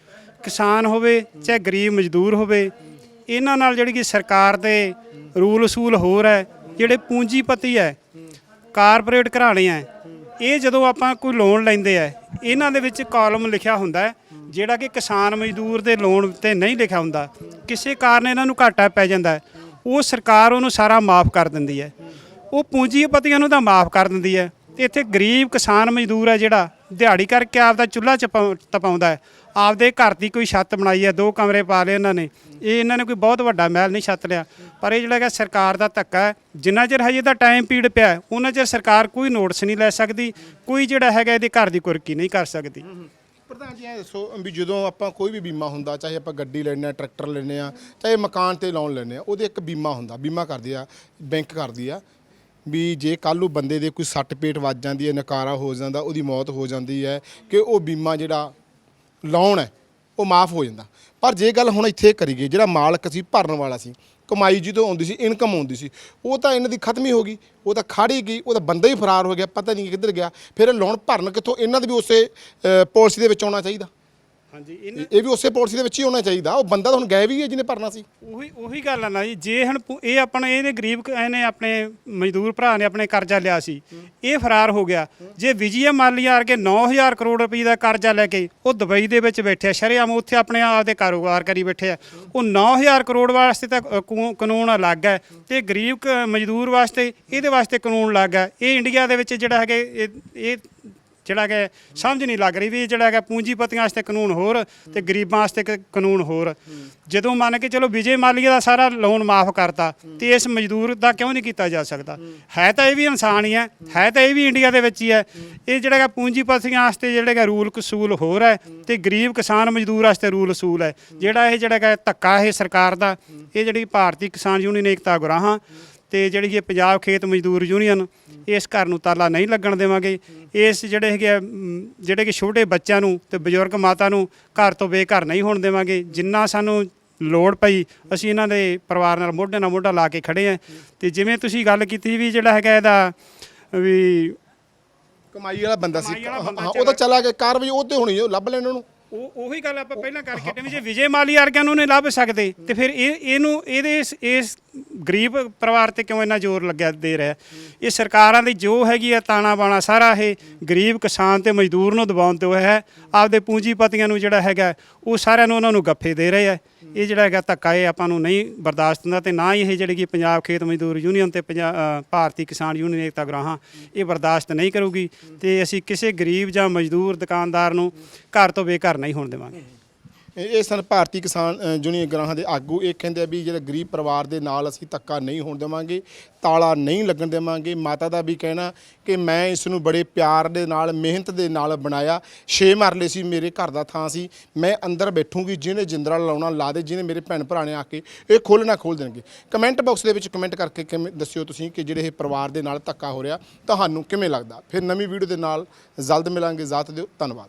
ਕਿਸਾਨ ਹੋਵੇ ਚਾਹੇ ਗਰੀਬ ਮਜ਼ਦੂਰ ਹੋਵੇ, ਇਹਨਾਂ ਨਾਲ ਜਿਹੜੀ ਕਿ ਸਰਕਾਰ ਦੇ ਰੂਲ ਅਸੂਲ ਹੋਰ ਹੈ, ਜਿਹੜੇ ਪੂੰਜੀਪਤੀ ਹੈ, ਕਾਰਪੋਰੇਟ ਘਰਾਣੇ ਹੈ, ਇਹ ਜਦੋਂ ਆਪਾਂ ਕੋਈ ਲੋਨ ਲੈਂਦੇ ਆ ਇਹਨਾਂ ਦੇ ਵਿੱਚ ਕਾਲਮ ਲਿਖਿਆ ਹੁੰਦਾ ਹੈ, ਜਿਹੜਾ ਕਿ ਕਿਸਾਨ ਮਜ਼ਦੂਰ ਦੇ ਲੋਨ ਤੇ ਨਹੀਂ ਲਿਖਿਆ ਹੁੰਦਾ, ਕਿਸੇ ਕਾਰਨ ਇਹਨਾਂ ਨੂੰ ਘਾਟਾ ਪੈ ਜਾਂਦਾ ਹੈ, ਉਹ ਸਰਕਾਰ ਉਹਨੂੰ ਸਾਰਾ ਮਾਫ ਕਰ ਦਿੰਦੀ ਹੈ। ਉਹ ਪੂੰਜੀਪਤੀਆਂ ਨੂੰ ਤਾਂ ਮਾਫ ਕਰ ਦਿੰਦੀ ਹੈ ਤੇ ਇੱਥੇ ਗਰੀਬ ਕਿਸਾਨ ਮਜ਼ਦੂਰ ਹੈ ਜਿਹੜਾ, ਦਿਹਾੜੀ ਕਰਕੇ ਆਪਦਾ ਚੁੱਲ੍ਹਾ ਚਪਾ- ਤਪਾਉਂਦਾ ਹੈ ਆਪਦੇ ਘਰ ਦੀ ਕੋਈ ਛੱਤ ਬਣਾਈ ਹੈ ਦੋ ਕਮਰੇ ਪਾ ਲਏ ਇਹਨਾਂ ਨੇ। ਇਹ ਇਹਨਾਂ ਨੇ ਕੋਈ ਬਹੁਤ ਵੱਡਾ ਮਹਿਲ ਨਹੀਂ ਛੱਤ ਲਿਆ। ਪਰ ਇਹ ਜਿਹੜਾ ਹੈਗਾ ਸਰਕਾਰ ਦਾ ਧੱਕਾ ਹੈ, ਜਿੰਨਾ ਚਿਰ ਹਜੇ ਦਾ ਟਾਈਮ ਪੀੜ ਪਿਆ ਉਹਨਾਂ ਚਿਰ ਸਰਕਾਰ ਕੋਈ ਨੋਟਿਸ ਨਹੀਂ ਲੈ ਸਕਦੀ, ਕੋਈ ਜਿਹੜਾ ਹੈਗਾ ਇਹਦੇ ਘਰ ਦੀ ਕੁਰਕੀ ਨਹੀਂ ਕਰ ਸਕਦੀ। ਪ੍ਰਧਾਨ ਜੀ, ਇਹ ਦੱਸੋ ਵੀ ਜਦੋਂ ਆਪਾਂ ਕੋਈ ਵੀ ਬੀਮਾ ਹੁੰਦਾ, ਚਾਹੇ ਆਪਾਂ ਗੱਡੀ ਲੈਣੇ ਆ ਟਰੈਕਟਰ ਲੈਣੇ ਆ ਚਾਹੇ ਮਕਾਨ ਤੇ ਲੋਨ ਲੈਣੇ ਆ ਉਹਦੇ ਇੱਕ ਬੀਮਾ ਹੁੰਦਾ, ਬੀਮਾ ਕਰਦੀ ਆ, ਬੈਂਕ ਕਰਦੀ ਆ, ਵੀ ਜੇ ਕੱਲ੍ਹ ਨੂੰ ਬੰਦੇ ਦੇ ਕੋਈ ਸੱਟ ਪੇਟ ਵੱਜ ਜਾਂਦੀ ਹੈ, ਨਕਾਰਾ ਹੋ ਜਾਂਦਾ, ਉਹਦੀ ਮੌਤ ਹੋ ਜਾਂਦੀ ਹੈ, ਕਿ ਉਹ ਬੀਮਾ ਜਿਹੜਾ ਲੋਨ ਹੈ, ਉਹ ਮਾਫ ਹੋ ਜਾਂਦਾ। ਪਰ ਜੇ ਗੱਲ ਹੁਣ ਇੱਥੇ ਕਰੀਏ, ਜਿਹੜਾ ਮਾਲਕ ਸੀ, ਭਰਨ ਵਾਲਾ ਸੀ, ਕਮਾਈ ਜਿਹਦੋਂ ਆਉਂਦੀ ਸੀ ਇਨਕਮ ਆਉਂਦੀ ਸੀ, ਉਹ ਤਾਂ ਇਹਨਾਂ ਦੀ ਖਤਮ ਹੀ ਹੋ ਗਈ, ਉਹ ਤਾਂ ਖੜੀ ਗਈ, ਉਹ ਤਾਂ ਬੰਦਾ ਹੀ ਫਰਾਰ ਹੋ ਗਿਆ, ਪਤਾ ਨਹੀਂ ਕਿੱਧਰ ਗਿਆ। ਫਿਰ ਲੋਨ ਭਰਨ ਕਿੱਥੋਂ? ਇਹਨਾਂ ਦੇ ਵੀ ਉਸੇ ਪਾਲਿਸੀ ਦੇ ਵਿੱਚ ਆਉਣਾ ਚਾਹੀਦਾ। ਹਾਂਜੀ ਇਹ ਇਹ ਵੀ ਉਸੇ ਪਾਲਿਸੀ ਦੇ ਵਿੱਚ ਹੀ ਹੋਣਾ ਚਾਹੀਦਾ। ਉਹ ਬੰਦਾ ਤਾਂ ਹੁਣ ਗਾਇਬ ਹੀ ਹੈ ਜਿਹਨੇ ਭਰਨਾ ਸੀ। ਉਹੀ ਉਹੀ ਗੱਲ ਆ ਨਾ ਜੀ। ਜੇ ਹੁਣ ਪੁ- ਇਹ ਆਪਣਾ ਇਹਨੇ ਗਰੀਬ ਕ- ਇਹਨੇ ਆਪਣੇ ਮਜ਼ਦੂਰ ਭਰਾ ਨੇ ਆਪਣੇ ਕਰਜ਼ਾ ਲਿਆ ਸੀ। ਇਹ ਫਰਾਰ ਹੋ ਗਿਆ। ਜੇ ਵਿਜੇ ਮਾਲੀਆ ਵਰਗੇ 9000 ਕਰੋੜ ਰੁਪਏ ਦਾ ਕਰਜ਼ਾ ਲੈ ਕੇ ਉਹ ਦੁਬਈ ਦੇ ਵਿੱਚ ਬੈਠੇ ਆ ਸ਼ਰੇਆਮ ਉੱਥੇ ਆਪਣੇ ਆਪ ਦੇ ਕਾਰੋਬਾਰ ਕਰੀ ਬੈਠੇ ਆ। ਉਹ 9000 ਕਰੋੜ ਵਾਸਤੇ ਤਾਂ ਅ, ਕੂ- ਕਾਨੂੰਨ ਅਲੱਗ ਹੈ ਤੇ ਗਰੀਬ ਕ- ਮਜ਼ਦੂਰ ਵਾਸਤੇ ਇਹਦੇ ਵਾਸਤੇ ਕਾਨੂੰਨ ਅਲੱਗ ਹੈ। ਇਹ ਇੰਡੀਆ ਦੇ ਵਿੱਚ ਜਿਹੜਾ ਹੈਗਾ ਇਹ ਇਹ ਜਿਹੜਾ ਕਿ ਸਮਝ ਨਹੀਂ ਲੱਗ ਰਹੀ ਵੀ ਇਹ ਜਿਹੜਾ ਹੈਗਾ ਪੂੰਜੀਪਤੀਆਂ ਵਾਸਤੇ ਕਾਨੂੰਨ ਹੋਰ ਤੇ ਗਰੀਬਾਂ ਵਾਸਤੇ ਕ- ਕਾਨੂੰਨ ਹੋਰ। ਜਦੋਂ ਮੰਨ ਕੇ ਚਲੋ ਵਿਜੇ ਮਾਲੀਆ ਦਾ ਸਾਰਾ ਲੋਨ ਮਾਫ ਕਰਤਾ ਤੇ ਇਸ ਮਜ਼ਦੂਰ ਦਾ ਕਿਉਂ ਨਹੀਂ ਕੀਤਾ ਜਾ ਸਕਦਾ? ਹੈ ਤਾਂ ਇਹ ਵੀ ਇਨਸਾਨ ਹੀ ਹੈ ਹੈ ਤਾਂ ਇਹ ਵੀ ਇੰਡੀਆ ਦੇ ਵਿੱਚ ਹੀ ਹੈ। ਇਹ ਜਿਹੜਾ ਹੈਗਾ ਪੂੰਜੀਪਤੀਆਂ ਵਾਸਤੇ ਜਿਹੜਾ ਹੈਗਾ ਰੂਲ ਕਸੂਲ ਹੋਰ ਹੈ ਤੇ ਗਰੀਬ ਕਿਸਾਨ ਮਜ਼ਦੂਰ ਵਾਸਤੇ ਰੂਲ ਅਸੂਲ ਹੈ। ਜਿਹੜਾ ਇਹ ਜਿਹੜਾ ਹੈਗਾ ਧੱਕਾ ਇਹ ਸਰਕਾਰ ਦਾ, ਇਹ ਜਿਹੜੀ ਭਾਰਤੀ ਕਿਸਾਨ ਯੂਨੀਅਨ ਏਕਤਾ ਗੁਰਾਹਾਂ ਤੇ ਜਿਹੜੀ ਇਹ ਪੰਜਾਬ ਖੇਤ ਮਜ਼ਦੂਰ ਯੂਨੀਅਨ ਇਸ ਘਰ ਨੂੰ ਤਾਲਾ ਨਹੀਂ ਲੱਗਣ ਦੇਵਾਂਗੇ। ਇਸ ਜਿਹੜੇ ਹੈਗੇ ਆ, ਮ, ਜਿਹੜੇ ਕਿ ਛੋਟੇ ਬੱਚਿਆਂ ਨੂੰ ਤੇ ਬਜ਼ੁਰਗ ਮਾਤਾ ਨੂੰ ਘਰ ਤੋਂ ਬੇਘਰ ਨਹੀਂ ਹੋਣ ਦੇਵਾਂਗੇ। ਜਿੰਨਾ ਸਾਨੂੰ ਲੋੜ ਪਈ ਅਸੀਂ ਇਹਨਾਂ ਦੇ ਪਰਿਵਾਰ ਨਾਲ ਮੋਢੇ ਨਾਲ ਮੋਢਾ ਲਾ ਕੇ ਖੜੇ ਆ। ਤੇ ਜਿਵੇਂ ਤੁਸੀਂ ਗੱਲ ਕੀਤੀ ਵੀ ਜਿਹੜਾ ਹੈਗਾ ਇਹਦਾ ਵੀ ਕਮਾਈ ਵਾਲਾ ਬੰਦਾ ਸੀ। ਕਮਾਈ ਵਾਲਾ ਬੰਦਾ ਹਾਂ ਉਹ ਤਾਂ ਚਲਾ ਗਿਆ ਕਾਰਵਾਈ ਉਹ ਤੇ ਹੋਣੀ ਹੈ, ਉਹ ਲੱਭ ਲੈਣ ਉਹਨੂੰ। ਉਹ ਉਹੀ ਗੱਲ ਆਪਾਂ ਪਹਿਲਾਂ ਕਰਕੇ ਹਟੇ ਵੀ ਜੇ ਵਿਜੇ ਮਾਲੀ ਵਰਗਿਆਂ ਨੂੰ ਨਹੀਂ ਲੱਭ ਸਕਦੇ ਤੇ ਫਿਰ ਇਹ ਇਹਨੂੰ ਇਹਦੇ ਇਸ ਇਸ ਗਰੀਬ ਪਰਿਵਾਰ ਤੇ ਕਿਉਂ ਇੰਨਾ ਜ਼ੋਰ ਲੱਗਿਆ ਦੇ ਰਿਹਾ? ਇਹ ਸਰਕਾਰਾਂ ਦੀ ਜੋ ਹੈਗੀ ਆ ਤਾਣਾ ਬਾਣਾ ਸਾਰਾ ਇਹ ਗਰੀਬ ਕਿਸਾਨ ਤੇ ਮਜ਼ਦੂਰ ਨੂੰ ਦਬਾਉਣ ਤੇ ਹੋਇਆ ਹੈ। ਆਪਦੇ ਪੂੰਜੀਪਤੀਆਂ ਨੂੰ ਜਿਹੜਾ ਹੈਗਾ ਉਹ ਸਾਰਿਆਂ ਨੂੰ ਉਹਨਾਂ ਨੂੰ ਗੱਫੇ ਦੇ ਰਹੇ ਆ। ਇਹ ਜਿਹੜਾ ਹੈਗਾ ਧੱਕਾ ਇਹ ਆਪਾਂ ਨੂੰ ਨਹੀਂ ਬਰਦਾਸ਼ਤ ਹੁੰਦਾ ਤੇ ਨਾ ਹੀ ਇਹ ਜਿਹੜੀ ਕਿ ਪੰਜਾਬ ਖੇਤ ਮਜ਼ਦੂਰ ਯੂਨੀਅਨ ਤੇ ਪੰਜਾ- ਅ, ਭਾਰਤੀ ਕਿਸਾਨ ਯੂਨੀਅਨ ਏਕਤਾ ਗਰਾਹਾਂ ਇਹ ਬਰਦਾਸ਼ਤ ਨਹੀਂ ਕਰੂਗੀ ਤੇ ਅਸੀਂ ਕਿਸੇ ਗਰੀਬ ਜਾਂ ਮਜ਼ਦੂਰ ਦੁਕਾਨਦਾਰ ਨੂੰ ਘਰ ਤੋਂ ਬੇਘਰ ਨਹੀਂ ਹੋਣ ਦੇਵਾਂਗੇ। ਇਹ ਸਨ ਭਾਰਤੀ ਕਿਸਾਨ ਯੂਨੀਅਨ ਗ੍ਰਾਹਾਂ ਦੇ ਆਗੂ। ਇਹ ਕਹਿੰਦੇ ਆ ਵੀ ਜਿਹੜਾ ਗਰੀਬ ਪਰਿਵਾਰ ਦੇ ਨਾਲ ਅਸੀਂ ਧੱਕਾ ਨਹੀਂ ਹੋਣ ਦੇਵਾਂਗੇ, ਤਾਲਾ ਨਹੀਂ ਲੱਗਣ ਦੇਵਾਂਗੇ। ਮਾਤਾ ਦਾ ਵੀ ਕਹਿਣਾ ਕਿ ਮੈਂ ਇਸ ਨੂੰ ਬੜੇ ਪਿਆਰ ਦੇ ਨਾਲ, ਮਿਹਨਤ ਦੇ ਨਾਲ ਬਣਾਇਆ। ਛੇ ਮਰਲੇ ਸੀ, ਮੇਰੇ ਘਰ ਦਾ ਥਾਂ ਸੀ। ਮੈਂ ਅੰਦਰ ਬੈਠੂੰਗੀ, ਜਿਹਨੇ ਜਿੰਦਰਾ ਲਾਉਣਾ, ਲਾ ਦੇ, ਜਿਹਨੇ ਮੇਰੇ ਭੈਣ ਭਰਾ ਨੇ ਆ ਕੇ ਇਹ ਖੋਲਣਾ ਖੋਲ ਦੇਣਗੇ। ਕਮੈਂਟ ਬਾਕਸ ਦੇ ਵਿੱਚ ਕਮੈਂਟ ਕਰਕੇ ਕਿਵੇਂ ਦੱਸਿਓ ਤੁਸੀਂ ਕਿ ਜਿਹੜੇ ਇਹ ਪਰਿਵਾਰ ਦੇ ਨਾਲ ਧੱਕਾ ਹੋ ਰਿਹਾ, ਤੁਹਾਨੂੰ ਕਿਵੇਂ ਲੱਗਦਾ? ਫਿਰ ਨਵੀਂ ਵੀਡੀਓ ਦੇ ਨਾਲ ਜਲਦ ਮਿਲਾਂਗੇ, ਜ਼ਾਤ ਦਿਓ, ਧੰਨਵਾਦ।